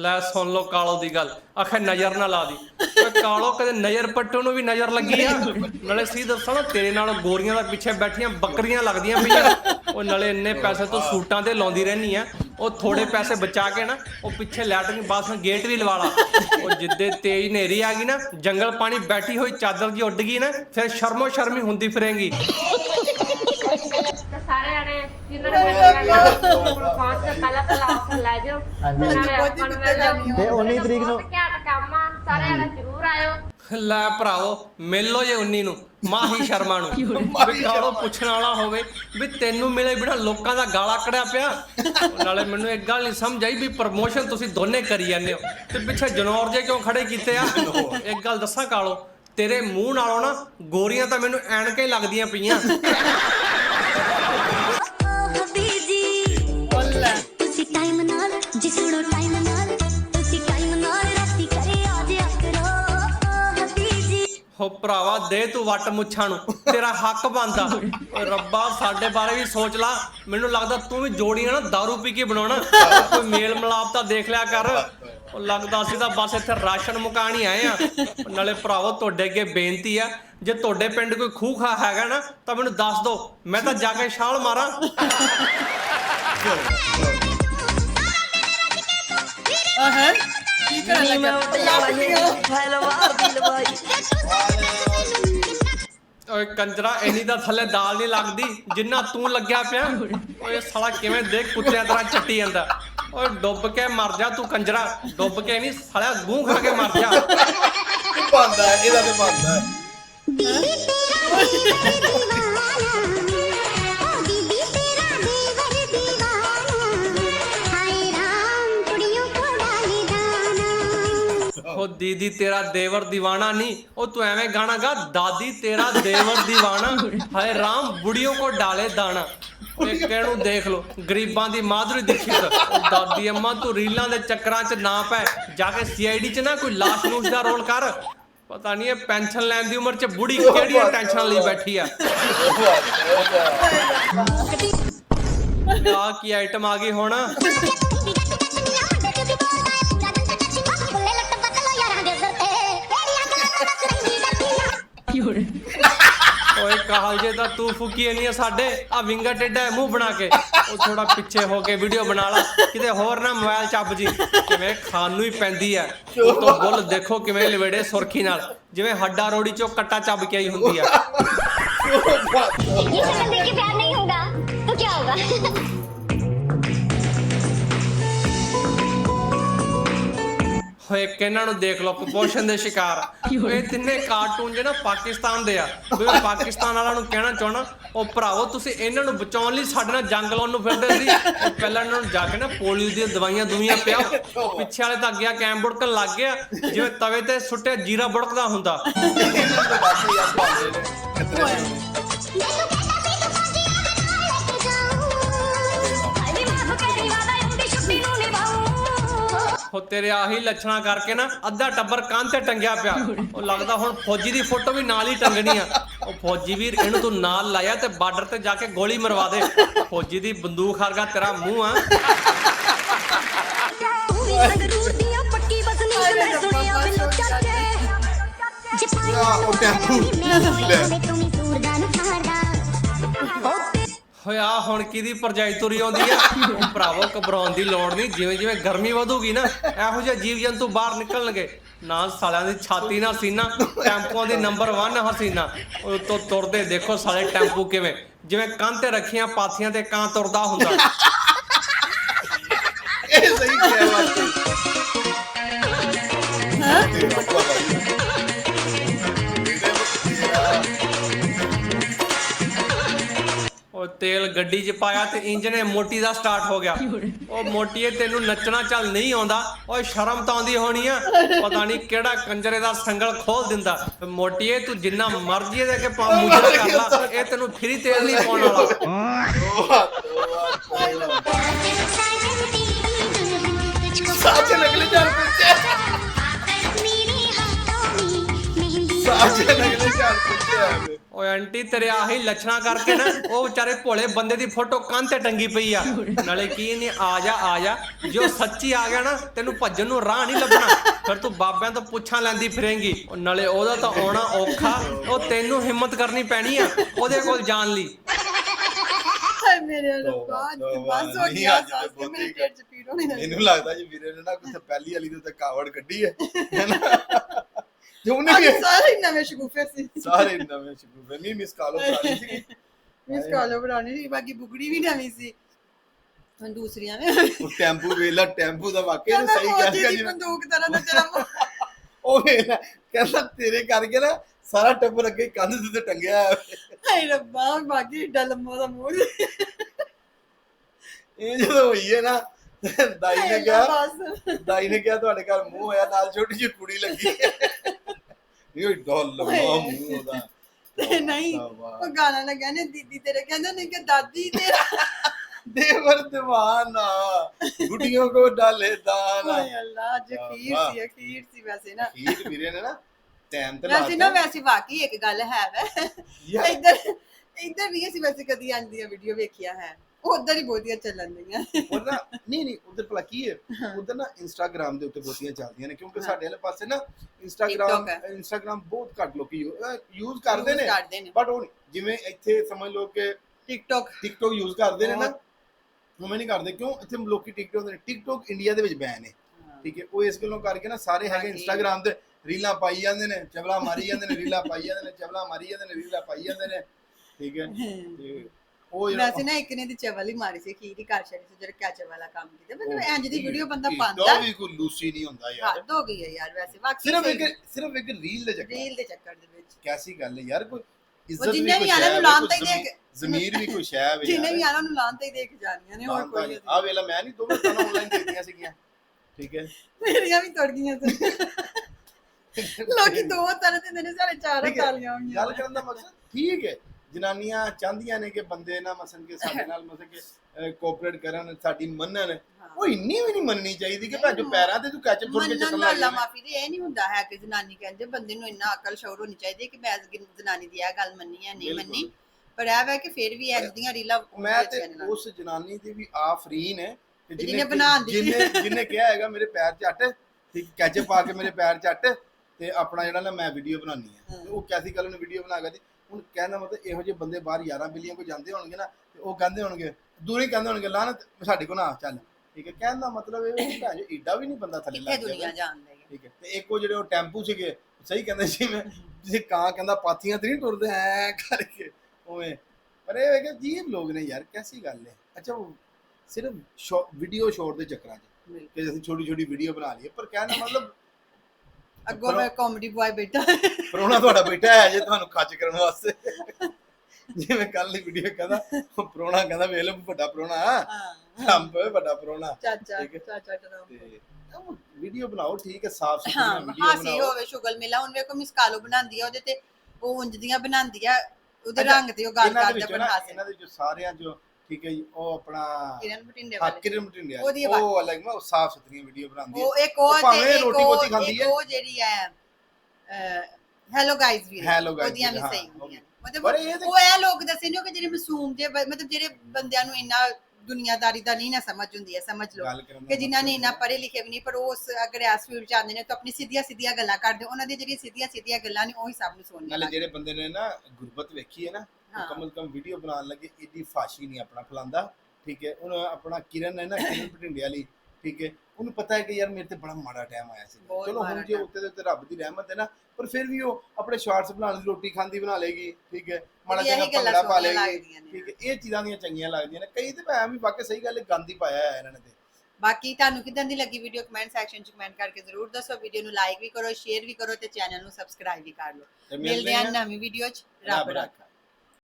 Speaker 3: ਲੈ ਸੁਣ ਲੋ ਕਾਲੋ ਦੀ ਗੱਲ। ਆਖੇ ਨਜ਼ਰ ਨਾ ਲਾ ਦੀ। ਓਏ ਕਾਲੋ ਕਦੇ ਨਜ਼ਰ ਪੱਟੂ ਨੂੰ ਵੀ ਨਜ਼ਰ ਲੱਗੀ ਆ? ਨਾਲੇ ਸੀ ਦੱਸਾਂ ਨਾ ਤੇਰੇ ਨਾਲ ਗੋਰੀਆਂ ਦਾ ਪਿੱਛੇ ਬੈਠੀਆਂ ਬੱਕਰੀਆਂ ਲੱਗਦੀਆਂ ਪਈਆਂ। ਉਹ ਨਾਲੇ ਇੰਨੇ ਪੈਸੇ ਤੋਂ ਸੂਟਾਂ ਤੇ ਲਾਉਂਦੀ ਰਹਿਨੀ ਆ। ਉਹ ਥੋੜੇ ਪੈਸੇ ਬਚਾ ਕੇ ਨਾ ਉਹ ਪਿੱਛੇ ਲੈਟਰਿੰਗ ਬਾਥਰੂਮ ਗੇਟ ਵੀ ਲਵਾ ਲਾ। ਉਹ ਜਿੱਦੇ ਤੇਜ਼ ਹਨੇਰੀ ਆ ਗਈ ਨਾ ਜੰਗਲ ਪਾਣੀ ਬੈਠੀ ਹੋਈ ਚਾਦਰ ਜੀ ਉੱਡ ਗਈ ਨਾ ਫਿਰ ਸ਼ਰਮੋ ਸ਼ਰਮੀ ਹੁੰਦੀ ਫਿਰੇਗੀ।
Speaker 6: ਸਾਰੇ ਜਣੇ ਜਿਨ੍ਹਾਂ ਨੇ ਮੇਰੇ ਪਹੁੰਚ ਕੇ ਪਹਿਲਾਂ ਪਹਿਲਾਂ ਆਫਰ ਲੈ ਜਾਓ ਨਾਲੇ ਆਪਾਂ ਨੂੰ ਮਿਲ ਜਾਓ। ਤੇ 19 ਤਰੀਕ ਨੂੰ ਘੈਂਟ ਕੰਮ ਆ ਸਾਰੇ ਜਣੇ ਜ਼ਰੂਰ ਆਇਓ।
Speaker 3: ਲੈ ਭਰਾਵੋ ਮਿਲ ਲੋ ਜੇ 19 ਨੂੰ ਮਾਹੀ ਸ਼ਰਮਾ ਨੂੰ। ਵੀ ਕਾਲੋ ਪੁੱਛਣ ਵਾਲਾ ਹੋਵੇ ਵੀ ਤੈਨੂੰ ਮਿਲੇ ਬਿਨਾ ਲੋਕਾਂ ਦਾ ਗਾਲਾ ਕੜਿਆ ਪਿਆ। ਨਾਲੇ ਮੈਨੂੰ ਇੱਕ ਗੱਲ ਨਹੀਂ ਸਮਝ ਆਈ ਵੀ ਪ੍ਰਮੋਸ਼ਨ ਤੁਸੀਂ ਦੋਨੇ ਕਰੀ ਜਾਂਦੇ ਹੋ। ਤੇ ਪਿੱਛੇ ਜਨੌਰ ਜੇ ਕਿਉਂ ਖੜੇ ਕੀਤੇ ਆ? ਇੱਕ ਗੱਲ ਦੱਸਾਂ ਕਾਲੋ ਤੇਰੇ ਮੂੰਹ ਨਾਲੋਂ ਨਾ ਗੋਰੀਆਂ ਤਾਂ ਮੈਨੂੰ ਐਨਕਾਂ ਹੀ ਲੱਗਦੀਆਂ ਪਈਆਂ।
Speaker 8: ਹਬੀਜੀ ਤੁਸੀਂ ਟਾਈਮ ਨਾਲ ਜਿਸ ਮੁੜੋ ਟਾਈਮ ਨਾਲ ਤੁਸੀਂ ਟਾਈਮ ਨਾਲ ਰਾਤੀ ਕਰੇ ਆ ਜਿਆ ਕਰੋ। ਹਬੀਜੀ
Speaker 3: ਹੋ ਭਰਾਵਾ ਦੇ ਤੂੰ ਵੱਟ ਮੁੱਛਾਂ ਨੂੰ ਤੇਰਾ ਹੱਕ ਬਣਦਾ। ਓਏ ਰੱਬਾ ਸਾਡੇ ਬਾਰੇ ਵੀ ਸੋਚ ਲਾ। ਮੈਨੂੰ ਲੱਗਦਾ ਤੂੰ ਵੀ ਜੋੜੀਆਂ ਨਾ दारू ਪੀ ਕੇ ਬਣਾਉਣਾ। ਕੋਈ ਮੇਲ ਮਲਾਪ ਤਾਂ ਦੇਖ ਲਿਆ ਕਰ। ਉਹ ਲੱਗਦਾ ਸੀ ਤਾਂ ਬਸ ਇੱਥੇ ਰਾਸ਼ਨ ਮੁਕਾਣ ਹੀ ਆਏ ਆ। ਨਾਲੇ ਭਰਾਵੋ ਤੁਹਾਡੇ ਅੱਗੇ ਬੇਨਤੀ ਆ ਜੇ ਤੁਹਾਡੇ ਪਿੰਡ ਕੋਈ ਖੂਹ ਖਾ ਹੈਗਾ ਨਾ ਤਾਂ ਮੈਨੂੰ ਦੱਸ ਦਿਓ। ਮੈਂ ਤਾਂ ਜਾ ਕੇ ਛਾਲ ਮਾਰਾਂ।
Speaker 2: ਕਰਨ ਲੱਗਾ
Speaker 3: ਓਏ ਕੰਜਰਾ ਇੰਨੀ ਤਾਂ ਥੱਲੇ ਦਾਲ ਨਹੀਂ ਲੱਗਦੀ ਜਿੰਨਾ ਤੂੰ ਲੱਗਿਆ ਪਿਆ ਓਏ ਸਾਲਾ ਕਿਵੇਂ ਦੇਖ ਕੁੱਤਿਆਂ ਤਰ੍ਹਾਂ ਚੱਟੀ ਜਾਂਦਾ। ਓਏ ਡੁੱਬ ਕੇ ਮਰ ਜਾ ਤੂੰ ਕੰਜਰਾ ਡੁੱਬ ਕੇ ਨਹੀਂ ਸਾਲਿਆ ਗੂੰ ਖਾ ਕੇ ਮਰ ਜਾ।
Speaker 1: ਇਹ ਬੰਦਾ ਹੈ ਇਹਦਾ ਤੇ ਬੰਦਾ ਹੈ?
Speaker 3: ਉਹ ਦੀਦੀ ਤੇਰਾ ਦੇਵਰ ਦੀਵਾਨਾ ਨਹੀਂ ਉਹ ਤੂੰ ਐਵੇਂ ਗਾਣਾ ਗਾ ਦਾਦੀ ਤੇਰਾ ਦੇਵਰ ਦੀਵਾਨਾ। ਹਾਏ ਰਾਮ ਬੁੜੀਆਂ ਕੋ ਡਾਲੇ ਦਾਣਾ। ਇਹ ਕਿਹਨੂੰ ਦੇਖ ਲੋ ਗਰੀਬਾਂ ਦੀ ਮਾਧੁਰੀ ਦੀਖਿਤ ਦਾਦੀ ਅੰਮਾ ਤੂੰ ਰੀਲਾਂ ਦੇ ਚੱਕਰਾਂ 'ਚ ਨਾ ਪੈ। ਜਾ ਕੇ ਸੀਆਈਡੀ 'ਚ ਨਾ ਕੋਈ ਲਾਸ਼ ਲੂਸ਼ ਦਾ ਰੋਲ ਕਰ। ਪਤਾ ਨਹੀਂ ਇਹ ਪੈਨਸ਼ਨ ਲੈਣ ਦੀ ਉਮਰ 'ਚ ਬੁੜੀ ਕਿਹੜੀਆਂ ਟੈਨਸ਼ਨਾਂ ਲਈ ਬੈਠੀ ਆ? ਆ ਕੀ ਆਈਟਮ ਆ ਗਈ ਹੁਣ? ਓਏ ਕਾਹਲ ਜੇ ਤਾਂ ਤੂੰ ਫੁਕੀ ਨਹੀਂ ਆ ਸਾਡੇ ਆ ਵਿੰਗਾ ਟੇਡਾ ਹੈ ਮੂੰਹ ਬਣਾ ਕੇ ਉਹ ਥੋੜਾ ਪਿੱਛੇ ਹੋ ਕੇ ਵੀਡੀਓ ਬਣਾ ਲਾ ਕਿਤੇ ਹੋਰ ਨਾ ਮੋਬਾਈਲ ਚੱਬ ਜੀ ਕਿਵੇਂ ਖਾਣ ਨੂੰ ਹੀ ਪੈਂਦੀ ਆ ਉਹ ਤੋਂ ਬੁੱਲ ਦੇਖੋ ਕਿਵੇਂ ਲਵੇੜੇ ਸੁਰਖੀ ਨਾਲ ਜਿਵੇਂ ਹੱਡਾ ਰੋੜੀ ਚੋਂ ਕੱਟਾ ਚੱਬ ਕੇ ਆਈ ਹੁੰਦੀ ਆ
Speaker 8: ये शक्ल देख के प्यार नहीं होगा तो क्या होगा
Speaker 3: ਹੋਏ ਕਿਹਨਾਂ ਨੂੰ ਦੇਖ ਲਓ ਕੁਪੋਸ਼ਣ ਦੇ ਸ਼ਿਕਾਰ। ਇਹ ਤਿੰਨੇ ਕਾਰਟੂਨ ਜਿਹੜਾ ਪਾਕਿਸਤਾਨ ਦੇ ਆ। ਵੀ ਮੈਂ ਪਾਕਿਸਤਾਨ ਵਾਲਿਆਂ ਨੂੰ ਕਹਿਣਾ ਚਾਹਣਾ ਉਹ ਭਰਾਵੋ ਤੁਸੀਂ ਇਹਨਾਂ ਨੂੰ ਬਚਾਉਣ ਲਈ ਸਾਡੇ ਨਾਲ ਜੰਗ ਲਾਉਣ ਨੂੰ ਫਿਰਦੇ ਸੀ। ਪਹਿਲਾਂ ਇਹਨਾਂ ਨੂੰ ਜਾ ਕੇ ਨਾ ਪੋਲੀਓ ਦੀਆਂ ਦਵਾਈਆਂ ਦੁਨੀਆਂ ਪਿਆ। ਪਿੱਛੇ ਵਾਲੇ ਤਾਂ ਅੱਗੇ ਆ ਕੈਮ ਬੁੜਕਣ ਲੱਗ ਗਿਆ। ਜਿਵੇਂ ਤਵੇ ਤੇ ਸੁੱਟਿਆ ਜੀਰਾ ਬੁੜਕਦਾ ਹੁੰਦਾ। ਉਹ ਤੇਰੇ ਆਹੀ ਲੱਛਣਾ ਕਰਕੇ ਨਾ ਅੱਧਾ ਟੱਬਰ ਕੰਨ ਤੇ ਟੰਗਿਆ ਪਿਆ। ਉਹ ਲੱਗਦਾ ਹੁਣ ਫੌਜੀ ਦੀ ਫੋਟੋ ਵੀ ਨਾਲ ਹੀ ਟੰਗਣੀ ਆ। ਉਹ ਫੌਜੀ ਵੀਰ ਇਹਨੂੰ ਤੂੰ ਨਾਲ ਲਾਇਆ ਤੇ ਬਾਰਡਰ ਤੇ ਜਾ ਕੇ ਗੋਲੀ ਮਰਵਾ ਦੇ। ਫੌਜੀ ਦੀ ਬੰਦੂਕ ਵਰਗਾ ਤੇਰਾ ਮੂੰਹ ਆ।
Speaker 8: ਤੂੰ ਵੀ ਸੰਗਰੂਰ ਦੀਆਂ ਪੱਕੀ ਬਸਨੀ ਮੈਂ ਸੁਣਿਆ ਮੈਨੂੰ ਚਾਚੇ ਜੇ ਪਾਣੀ
Speaker 1: ਆ, ਉਹ ਟੈਂਪੂ ਲੈ।
Speaker 3: ਹੋਇਆ ਹੁਣ ਕਿਹਦੀ ਪਰਜਾਈ ਤੁਰੀ ਆਉਂਦੀ ਆ? ਉਹ ਭਰਾਵੋ ਘਬਰਾਉਣ ਦੀ ਲੋੜ ਨਹੀਂ। ਜਿਵੇਂ ਜਿਵੇਂ ਗਰਮੀ ਵਧੂਗੀ ਨਾ ਇਹੋ ਜਿਹੇ ਜੀਵ ਜੰਤੂ ਬਾਹਰ ਨਿਕਲਣਗੇ। ਨਾ ਸਾਲਿਆਂ ਦੀ ਛਾਤੀ ਨਾਲ ਸੀਨਾ ਟੈਂਪੂਆਂ ਦੀ ਨੰਬਰ 1 ਹਸੀਨਾ ਉਹ ਤੋਂ ਤੁਰਦੇ ਦੇਖੋ ਸਾਲੇ ਟੈਂਪੂ ਕਿਵੇਂ। ਜਿਵੇਂ ਕੰਨ ਤੇ ਰੱਖੀਆਂ ਪਾਥੀਆਂ ਤੇ ਕਾਂ ਤੁਰਦਾ ਹੁੰਦਾ।
Speaker 1: ਇਹ ਸਹੀ ਕਿਹਾ। ਵਾ
Speaker 3: ਉਹ ਤੇਲ ਗੱਡੀ 'ਚ ਪਾਇਆ ਤੇ ਇੰਜਨ ਮੋਟੀ ਦਾ ਸਟਾਰਟ ਹੋ ਗਿਆ। ਉਹ ਮੋਟੀਏ ਤੈਨੂੰ ਨੱਚਣਾ ਚੱਲ ਨਹੀਂ ਆਉਂਦਾ। ਓਏ ਸ਼ਰਮ ਤਾਂ ਆਉਂਦੀ ਹੋਣੀ ਆ। ਪਤਾ ਨਹੀਂ ਕਿਹੜਾ ਕੰਜਰੇ ਦਾ ਸੰਗਲ ਖੋਲ ਦਿੰਦਾ। ਮੋਟੀਏ ਤੂੰ ਜਿੰਨਾ ਮਰਜ਼ੀ ਇਹਦੇ ਕੇ ਪਾ ਮੁਜਰਾ ਕਰ ਲਾ। ਇਹ ਤੈਨੂੰ ਫਰੀ ਤੇਲ ਨਹੀਂ ਪਾਉਣ ਵਾਲਾ।
Speaker 1: ਸਾਚੇ ਨਕਲੀ ਚਾਰ ਪੁੱਛੇ ਸਾਚੇ ਨਕਲੀ ਚਾਰ ਪੁੱਛੇ
Speaker 3: ਓਏ ਆਂਟੀ ਤੇਰੇ ਆਹੀ ਲੱਛਣਾ ਕਰਕੇ ਨਾ ਉਹ ਵਿਚਾਰੇ ਭੋਲੇ ਬੰਦੇ ਦੀ ਫੋਟੋ ਕੰਨ ਤੇ ਟੰਗੀ ਪਈ ਆ। ਨਾਲੇ ਕੀ ਨਹੀਂ ਆ ਜਾ ਆ ਜਾ। ਜੋ ਸੱਚੀ ਆ ਗਿਆ ਨਾ ਤੈਨੂੰ ਭੱਜਣ ਨੂੰ ਰਾਹ ਨਹੀਂ ਲੱਭਣਾ। ਫਿਰ ਤੂੰ ਬਾਬਿਆਂ ਤੋਂ ਪੁੱਛਾਂ ਲੈਂਦੀ ਫਿਰੇਂਗੀ। ਉਹ ਨਾਲੇ ਉਹਦਾ ਤਾਂ ਆਉਣਾ ਔਖਾ ਉਹ ਤੈਨੂੰ ਹਿੰਮਤ ਕਰਨੀ ਪੈਣੀ ਆ ਉਹਦੇ ਕੋਲ ਜਾਣ ਲਈ।
Speaker 2: ਹਾਏ ਮੇਰੇ ਰੱਬਾ ਬਸ ਹੋ
Speaker 1: ਨਹੀਂ,
Speaker 2: ਗਿਆ
Speaker 1: ਤੇ
Speaker 2: ਸਾਸ ਕੇ ਮੇਰੇ ਪੇਟ ਚ ਪੀੜ ਹੋਣੀ ਲੱਗੀ
Speaker 1: ਮੈਨੂੰ ਲੱਗਦਾ ਜੀ ਵੀਰੇ ਨੇ ਨਾ ਕੁਝ ਪਹਿਲੀ ਵਾਲੀ ਦੇ ਉੱਤੇ ਕਾਵੜ ਕੱਢੀ ਹੈ। ਹੈਨਾ ਜੋ
Speaker 2: ਅੱਜ
Speaker 1: ਵੀ
Speaker 2: ਸਾਰੇ ਹੀ ਨਵੇਂ ਸ਼ਗੂਫੇ ਸੀ
Speaker 1: ਸਾਰੇ ਨਵੇਂ ਸ਼ੁਰੂ ਨਹੀਂ ਮਿਸ ਕਾਲੋ ਪੁਰਾਣੀ ਸੀ
Speaker 2: ਮਿਸ ਕਾਲੋ ਬਣਾਣੀ ਸੀ ਬਾਕੀ ਬੁਗੜੀ ਵੀ ਨਵੀਂ ਸੀ ਹੁਣ ਦੂਸਰੀਆਂ ਨੇ
Speaker 1: ਉਹ ਟੈਂਪੂ ਵੇਲਾ ਟੈਂਪੂ ਦਾ ਵਾਕਿਆ
Speaker 2: ਕਹਿੰਦਾ
Speaker 1: ਸਹੀ ਕਹਿ ਗਿਆ
Speaker 2: ਬੰਦੂਕ ਤਰ੍ਹਾਂ ਦਾ ਤੇਰਾ।
Speaker 1: ਉਹ ਵੇਲਾ ਕਹਿੰਦਾ ਤੇਰੇ ਕਰਕੇ ਨਾ ਸਾਰਾ ਟੱਬਰ ਅੱਗੇ ਕੰਧ ਦੇ ਉੱਤੇ ਟੰਗਿਆ ਹੈ।
Speaker 2: ਹਾਏ ਰੱਬਾ ਬਾਕੀ ਡਲਮੋ ਦਾ ਮੂੰਹ
Speaker 1: ਇਹ ਜਦੋਂ ਹੋਈ ਹੈ ਨਾ ਦਾਈ ਨੇ ਕਿਹਾ ਦਾਈ ਨੇ ਕਿਹਾ ਤੁਹਾਡੇ ਘਰ ਮੂੰਹ ਹੋਇਆ ਨਾਲ ਛੋਟੀ ਜਿਹੀ ਕੁੜੀ ਲੱਗੀ ਹੈ ਇਹ ਹੋਈ ਡੋਲ ਲੰਮਾ ਮੂੰਹ ਉਹਦਾ।
Speaker 2: ਤੇ ਨਹੀਂ। ਉਹ ਗਾਣਾ ਲਗਿਆ ਨੇ ਦੀਦੀ ਤੇਰੇ ਕਹਿੰਦਾ ਨਹੀਂ ਕਿ ਦਾਦੀ ਤੇਰਾ
Speaker 1: ਦੇਵਰ ਦੀਵਾਨਾ ਗੁੱਡੀਆਂ ਕੋ ਡਾਲੇ ਦਾਨਾ
Speaker 2: ਹਾਏ ਅੱਲਾ ਅੱਜ
Speaker 1: ਵਾਹ।
Speaker 2: ਸੀ ਅਖੀਰ ਸੀ ਵੈਸੇ ਨਾ।
Speaker 1: ਹੀਰ ਵੀਰੇ ਨੇ ਨਾ ਟਾਈਮ ਤੇ
Speaker 2: ਵੈਸੇ ਨਾ
Speaker 1: ਲਾਤਾ।
Speaker 2: ਵੈਸੇ ਵਾਕਈ ਇੱਕ ਗੱਲ ਹੈ ਵੈ। ਇੱਧਰ ਇੱਧਰ ਨਹੀਂ ਅਸੀਂ ਵੈਸੇ ਕਦੀ ਆਂਦੀਆਂ ਵੀਡੀਓ ਵੇਖਿਆ ਹੈ। ਉਧਰ ਹੀ ਬਹੁਤੀਆਂ ਚੱਲਣ ਦੀਆਂ
Speaker 1: ਉਹ ਨਾ ਨਹੀਂ ਨਹੀਂ ਉਧਰ ਭਲਾ ਕੀ ਹੈ? ਉਧਰ ਨਾ ਇੰਸਟਾਗ੍ਰam ਦੇ ਉੱਤੇ ਬਹੁਤੀਆਂ ਚੱਲਦੀਆਂ ਨੇ ਕਿਉਂਕਿ। ਸਾਡੇ ਵਾਲੇ ਪਾਸੇ ਨਾ ਇੰਸਟਾਗ੍ਰam ਇੰਸਟਾਗ੍ਰam ਬਹੁਤ ਘੱਟ ਲੋਕੀ ਯੂਜ਼ ਕਰਦੇ ਨੇ। ਬਟ ਉਹ। ਜਿਵੇਂ ਇੱਥੇ ਸਮਝ ਲਓ ਕਿ
Speaker 2: ਟਿਕਟੋਕ
Speaker 1: ਟਿਕਟੋਕ ਯੂਜ਼ ਕਰਦੇ ਨੇ ਨਾ ਉਵੇਂ ਨਹੀਂ ਕਰਦੇ ਕਿਉਂ? ਇੱਥੇ ਲੋਕੀ ਟਿਕਟੋਕ ਦੇ ਟਿਕਟੋਕ ਇੰਡੀਆ ਦੇ ਵਿੱਚ ਬੈਨ ਹੈ। ਠੀਕ ਹੈ ਉਹ ਇਸ ਗੱਲੋਂ ਕਰਕੇ ਨਾ ਸਾਰੇ ਹੈਗੇ। ਇੰਸਟਾਗ੍ਰam ਤੇ ਰੀਲਾਂ ਪਾਈ ਜਾਂਦੇ ਨੇ ਚਵਲਾ ਮਾਰੀ ਜਾਂਦੇ ਨੇ ਰੀਲਾਂ ਪਾਈ ਜਾਂਦੇ ਨੇ ਚਵਲਾ ਮਾਰੀ ਜਾਂਦੇ ਨੇ ਰੀਲਾਂ ਪਾਈ ਜਾਂਦੇ ਨੇ। ਠੀਕ ਹੈ। ਤੇ ਉਹ
Speaker 2: ਵੈਸੇ
Speaker 1: ਜਿਹੜਾ
Speaker 2: ਨਾ ਇੱਕ ਨੇ ਦੀ ਚਵਲ ਹੀ ਮਾਰੀ ਸੀ ਕੀ ਦੀ ਕਰ ਛੜੀ ਸੀ ਜਿਹੜਾ ਕੈਚ ਵਾਲਾ ਕੰਮ ਕੀਤਾ। ਮੈਨੂੰ
Speaker 1: ਉਹ
Speaker 2: ਇੰਜ ਦੀ ਵੀਡੀਓ ਬੰਦਾ ਪਾਉਂਦਾ।
Speaker 1: ਵੀ ਕੋਈ ਲੂਸੀ ਨਹੀਂ ਹੁੰਦਾ ਯਾਰ।
Speaker 2: ਹੱਦ ਹੋ ਗਈ ਹੈ ਯਾਰ ਵੈਸੇ ਵਾਕਈ
Speaker 1: ਸਿਰਫ ਇੱਕ ਸਿਰਫ ਇੱਕ ਰੀਲ ਦੇ ਚੱਕਰ
Speaker 2: ਰੀਲ ਦੇ ਚੱਕਰ ਦੇ ਵਿੱਚ।
Speaker 1: ਕੈਸੀ ਗੱਲ ਹੈ ਯਾਰ ਕੋਈ ਇੱਜ਼ਤ ਵੀ
Speaker 2: ਜਿੰਨੇ ਵੀ ਆਲੇ ਨੂੰ ਲਾਂਤਾ ਹੀ ਦੇਖ
Speaker 1: ਜ਼ਮੀਰ ਵੀ ਕੋਈ ਸ਼ੈ ਵੇ
Speaker 2: ਜਿੰਨੇ। ਵੀ ਆਲਾ ਨੂੰ ਲਾਂਤੇ ਹੀ ਦੇਖ ਜਾਣੀਆਂ ਨੇ ਹੋਰ ਕੋਈ
Speaker 1: ਆ ਵੇਲਾ ਮੈਂ ਨਹੀਂ ਦੋਵੇਂ ਤਾਂ ਆਨਲਾਈਨ ਦੇਖੀਆਂ ਸੀਗੀਆਂ। ਠੀਕ ਹੈ।
Speaker 2: ਮੇਰੀਆਂ ਵੀ ਤੁਰ ਗਈਆਂ ਸੀ। ਲੋਕੀ ਦੋ ਤਰ੍ਹਾਂ ਦੇ ਨੇ ਸਾਰੇ ਚਾਰ
Speaker 1: ਹੈ।
Speaker 2: ਤਾਲੀਆਂ ਹੋਈਆਂ।
Speaker 1: ਗੱਲ ਕਰਨ ਦਾ ਮਕਸਦ ਠੀਕ ਹੈ। ਜਨਾਨੀਆਂ ਚਾਹੁੰਦੀਆਂ ਨੇ ਕਿ ਬੰਦੇ ਨਾ ਮਸਨ ਕੇ ਸਾਡੇ ਨਾਲ ਮਸਨ ਕੇ ਕੋਆਪਰੇਟ ਕਰਨ ਸਾਡੀ ਮੰਨਣ। ਉਹ ਇੰਨੀ ਵੀ ਨਹੀਂ ਮੰਨਣੀ ਚਾਹੀਦੀ ਕਿ ਭਾਜੋ ਪੈਰਾਂ ਤੇ ਤੂੰ ਕੈਚਅਪ ਫੁੱਟ ਕੇ
Speaker 2: ਵਾਲਾ
Speaker 1: ਲੱਗ
Speaker 2: ਮਾਫੀ ਤੇ ਇਹ ਨਹੀਂ ਹੁੰਦਾ ਹੈ ਕਿ ਜਨਾਨੀ ਕਹਿੰਦੇ ਬੰਦੇ ਨੂੰ ਇੰਨਾ ਅਕਲ ਸ਼ੌਰ ਹੋਣੀ ਚਾਹੀਦੀ ਕਿ ਮੈਂ ਜ- ਜਨਾਨੀ ਦੀ ਇਹ ਗੱਲ ਮੰਨੀ ਹੈ ਨਹੀਂ। ਮੰਨੀ ਪਰ ਇਹ ਹੈ ਕਿ ਫਿਰ ਵੀ ਇੰਜ ਦੀਆਂ ਰੀਲਾਂ
Speaker 1: ਮੈਂ ਤੇ
Speaker 2: ਨੇ।
Speaker 1: ਉਸ ਜਨਾਨੀ ਦੀ ਵੀ ਆਫਰੀਨ ਹੈ
Speaker 2: ਜਿਹਨੇ ਬਣਾਉਣ ਦਿੱਤੀ।
Speaker 1: ਜਿਹਨੇ ਜਿਹਨੇ ਕਿਹਾ ਹੈਗਾ ਮੇਰੇ ਪੈਰ ਚੱਟ ਠੀਕ ਕੈਚਅਪ ਪਾ ਕੇ ਮੇਰੇ ਪੈਰ ਚੱਟ ਤੇ ਆਪਣਾ ਜਿਹੜਾ ਨਾ ਮੈਂ ਵੀਡੀਓ ਬਣਾਉਣੀ ਹੈ ਉਹ ਕੈਸੀ ਗੱਲ ਉਹਨੇ ਵੀਡੀਓ ਬਣਾ ਕੇ ਹੁਣ ਕਹਿੰਦਾ ਮਤਲਬ ਇਹੋ ਜਿਹੇ ਬੰਦੇ ਬਾਹਰ 11 ਬਿਲੀਆਂ ਕੋ ਜਾਂਦੇ ਹੋਣਗੇ ਨਾ ਤੇ ਉਹ ਕਹਿੰਦੇ ਹੋਣਗੇ ਦੂਰੇ ਕਹਿੰਦੇ ਹੋਣਗੇ ਲਾਨਤ ਸਾਡੇ ਕੋ ਨਾ ਚੱਲ। ਠੀਕ ਹੈ ਕਹਿਣ ਦਾ ਮਤਲਬ ਇਹ ਵੀ ਚੋ ਏਡਾ ਵੀ ਨਹੀਂ ਬੰਦਾ ਥੱਲੇ
Speaker 2: ਕਿੱਥੇ
Speaker 1: ਲੱਗ
Speaker 2: ਦੁਨੀਆ
Speaker 1: ਜਾਵੇ
Speaker 2: ਜਾਣਦੀ ਹੈ
Speaker 1: ਠੀਕ ਹੈ ਤੇ ਇੱਕ ਜਿਹੜੇ ਉਹ ਟੈਂਪੂ ਸੀਗੇ ਸਹੀ ਕਹਿੰਦੇ ਸੀ ਮੈਂ ਜਿਸੇ ਕਾਂ ਕਹਿੰਦਾ ਪਾਥੀਆਂ ਤੇ ਨਹੀਂ ਟੁਰਦੇ ਐ ਕਰਕੇ ਉਵੇਂ। ਪਰ ਇਹ ਹੈ ਕਿ ਲੋਕ ਨੇ ਯਾਰ ਕੈਸੀ ਗੱਲ ਹੈ ਅੱਛਾ ਸਿਰਫ ਵੀਡੀਓ ਸ਼ਾਟ ਦੇ ਚੱਕਰਾਂ 'ਚ। ਕਿ ਅਸੀਂ ਛੋਟੀ ਛੋਟੀ ਵੀਡੀਓ ਬਣਾ ਲਈਏ ਪਰ ਕਹਿਣ ਦਾ ਮਤਲਬ
Speaker 2: ਅੱਗੋਂ ਮੈਂ ਕਾਮੇਡੀ ਬੁਆਏ ਬੈਠਾ।
Speaker 1: ਪਰੋਣਾ ਤੁਹਾਡਾ ਬੇਟਾ ਹੈ ਜੇ ਤੁਹਾਨੂੰ ਖੱਚ ਕਰਨ ਵਾਸਤੇ। ਜਿਵੇਂ ਕੱਲ ਦੀ ਵੀਡੀਓ ਕਹਿੰਦਾ ਪਰੋਣਾ ਕਹਿੰਦਾ ਵੇਖ ਲਓ ਵੱਡਾ ਪਰੋਣਾ
Speaker 2: ਹਾਂ।
Speaker 1: ਹੰਪ ਵੱਡਾ ਪਰੋਣਾ
Speaker 2: ਚਾਚਾ। ਚਾਚਾ ਟਰੰਪ
Speaker 1: ਤੇ ਵੀਡੀਓ ਬਣਾਓ ਠੀਕ ਹੈ ਸਾਫ਼ ਸੁਥਰੀ ਵੀਡੀਓ
Speaker 2: ਹਾਸੀ
Speaker 1: ਬਣਾਓ।
Speaker 2: ਹੋਵੇ ਸ਼ੁਗਲ ਮਿਲਾ। ਹੁਣ ਵੇਖੋ ਮਿਸਕਾਲੋ ਬਣਾਉਂਦੀ ਆ ਉਹਦੇ ਤੇ ਉਹ ਉਂਝ ਦੀਆਂ ਬਣਾਉਂਦੀ ਆ ਉਹਦੇ ਰੰਗ ਤੇ ਉਹ ਗੱਲ ਕਰਦੇ
Speaker 1: ਨਾ
Speaker 2: ਬਣਾ
Speaker 1: ਇਹਨਾਂ ਦੇ ਜੋ ਸਾਰਿਆਂ ਜੋ ਠੀਕ ਹੈ ਜੀ ਉਹ ਆਪਣਾ
Speaker 2: ਕਿਰਨ ਬਟਿੰਡੇ
Speaker 1: ਹਾਂ
Speaker 2: ਵਾਲੇ
Speaker 1: ਕਿਰਨ ਮਟਿੰਡੇ
Speaker 2: ਉਹਦੀ
Speaker 1: ਉਹ ਅਲੱਗ ਨਾ ਉਹ ਸਾਫ਼ ਸੁਥਰੀਆਂ ਵੀਡੀਓ ਬਣਾਉਂਦੀ ਹੈ
Speaker 2: ਉਹ ਇੱਕ ਉਹ
Speaker 1: ਉਹ ਭਾਵੇਂ
Speaker 2: ਤੇ ਇੱਕ
Speaker 1: ਰੋਟੀ
Speaker 2: ਉਹ
Speaker 1: ਬੋਤੀ ਖਾਂਦੀ
Speaker 2: ਇੱਕ
Speaker 1: ਹੈ।
Speaker 2: ਉਹ ਜਿਹੜੀ ਹੈ ਹੈਲੋ ਗਾਇਜ਼ ਵੀ।
Speaker 1: Hello guys
Speaker 2: ਉਹਦੀਆਂ ਵੀ
Speaker 1: ਵੀ,
Speaker 2: ਸਹੀ
Speaker 1: ਹਾਂ,
Speaker 2: ਹੁੰਦੀਆਂ ਨੇ। ਮਤਲਬ
Speaker 1: ਪਰ ਇਹ ਤੇ-
Speaker 2: ਉਹ ਇਹ ਲੋਕ ਦੱਸੇ ਨੇ ਕਿ ਜਿਹੜੇ ਮਾਸੂਮ ਜੇ ਬ- ਮਤਲਬ ਜਿਹੜੇ ਬੰਦਿਆਂ ਨੂੰ ਇੰਨਾ ਦੁਨੀਆਦਾਰੀ ਦਾ ਨਹੀਂ ਨਾ ਸਮਝ ਹੁੰਦੀ ਹੈ ਸਮਝ ਲਓ
Speaker 1: ਗੱਲ ਕਰਨ ਦਾ
Speaker 2: ਕਿ ਜਿਨ੍ਹਾਂ ਨੇ
Speaker 1: ਮਤਲਬ
Speaker 2: ਇੰਨਾ ਪੜ੍ਹੇ ਲਿਖੇ ਵੀ ਨਹੀਂ ਪਰ ਉਹ ਉਸ ਅਗਰ ਇਸ ਫੀਲਡ ਚ ਆਉਂਦੇ ਨੇ ਤਾਂ ਆਪਣੀ ਸਿੱਧੀਆਂ ਸਿੱਧੀਆਂ ਗੱਲਾਂ ਕਰਦੇ ਉਹਨਾਂ ਦੀ ਜਿਹੜੀਆਂ ਸਿੱਧੀਆਂ ਸਿੱਧੀਆਂ ਗੱਲਾਂ ਨੇ ਉਹੀ ਸਭ ਨੂੰ ਸੁਣਨੀਆਂ
Speaker 1: ਨਾਲੇ। ਜਿਹੜੇ ਬੰਦੇ ਨੇ ਨਾ ਗੁਰਬਤ ਵੇਖੀ ਹੈ ਨਾ
Speaker 2: ਹਾਂ।
Speaker 1: ਕਮ ਵੀਡੀਓ ਬਣਾਉਣ ਲੱਗੇ ਇਹਦੀ ਫਾਸ਼ੀ ਨਹੀਂ ਆਪਣਾ ਫਲਾਂਦਾ ਠੀਕ ਹੈ। ਉਹਨੂੰ ਆਪਣਾ ਕਿਰਨ ਹੈ ਨਾ ਕਿਰਨ ਭਟਿੰਡੇ ਵਾਲੀ ਠੀਕ ਹੈ। ਉਹਨੂੰ ਪਤਾ ਹੈ ਕਿ ਯਾਰ ਮੇਰੇ ਤੇ ਬੜਾ ਮਾੜਾ ਟਾਈਮ ਆਇਆ ਸੀ।
Speaker 2: ਬਹੁਤ
Speaker 1: ਚਲੋ
Speaker 2: ਮਾੜਾ
Speaker 1: ਹੁਣ ਜੇ
Speaker 2: time।
Speaker 1: ਉੱਤੇ ਦੇ ਉੱਤੇ ਰੱਬ ਦੀ ਰਹਿਮਤ ਹੈ ਨਾ ਪਰ ਫਿਰ ਵੀ ਉਹ ਆਪਣੇ ਸ਼ਾਰਟਸ ਬਣਾਉਣ ਦੀ ਰੋਟੀ ਖਾਂਦੀ ਬਣਾ ਲੇਗੀ ਠੀਕ ਹੈ। ਮਾੜਾ
Speaker 2: ਇਹੀ ਗੱਲਾਂ
Speaker 1: ਭੰਗੜਾ ਪਾ
Speaker 2: ਸੋਹਣੀਆਂ
Speaker 1: ਲੇਗੀ
Speaker 2: ਲੱਗਦੀਆਂ ਨੇ।
Speaker 1: ਠੀਕ ਹੈ। ਇਹ ਚੀਜ਼ਾਂ ਦੀਆਂ ਚੰਗੀਆਂ ਲੱਗਦੀਆਂ ਨੇ। ਕਈ ਤੇ ਭੈਣ ਵੀ ਵਾਕਿਆ ਸਹੀ ਗੱਲ ਹੈ ਗੰਦ ਹੀ ਪਾਇਆ ਹੈ ਇਹਨਾਂ ਨੇ ਤੇ।
Speaker 2: ਬਾਕੀ ਤੁਹਾਨੂੰ ਕਿਦਾਂ ਦੀ ਲੱਗੀ ਵੀਡੀਓ ਕਮੈਂਟ ਸੈਕਸ਼ਨ ਚ ਕਮੈਂਟ ਕਰਕੇ ਜ਼ਰੂਰ ਦੱਸੋ। ਵੀਡੀਓ ਨੂੰ ਲਾਈਕ ਵੀ ਕਰੋ ਸ਼ੇਅਰ ਵੀ ਕਰੋ ਤੇ ਚੈਨਲ ਨੂੰ ਸਬਸਕ੍ਰਾਈਬ ਵੀ ਕਰ ਲਓ।
Speaker 1: ਤੇ
Speaker 2: ਮਿਲਦੇ ਹਾਂ ਨਵੀਂ ਵੀਡੀਓ ਚ। ਰੱਬ ਰੱਖਾ।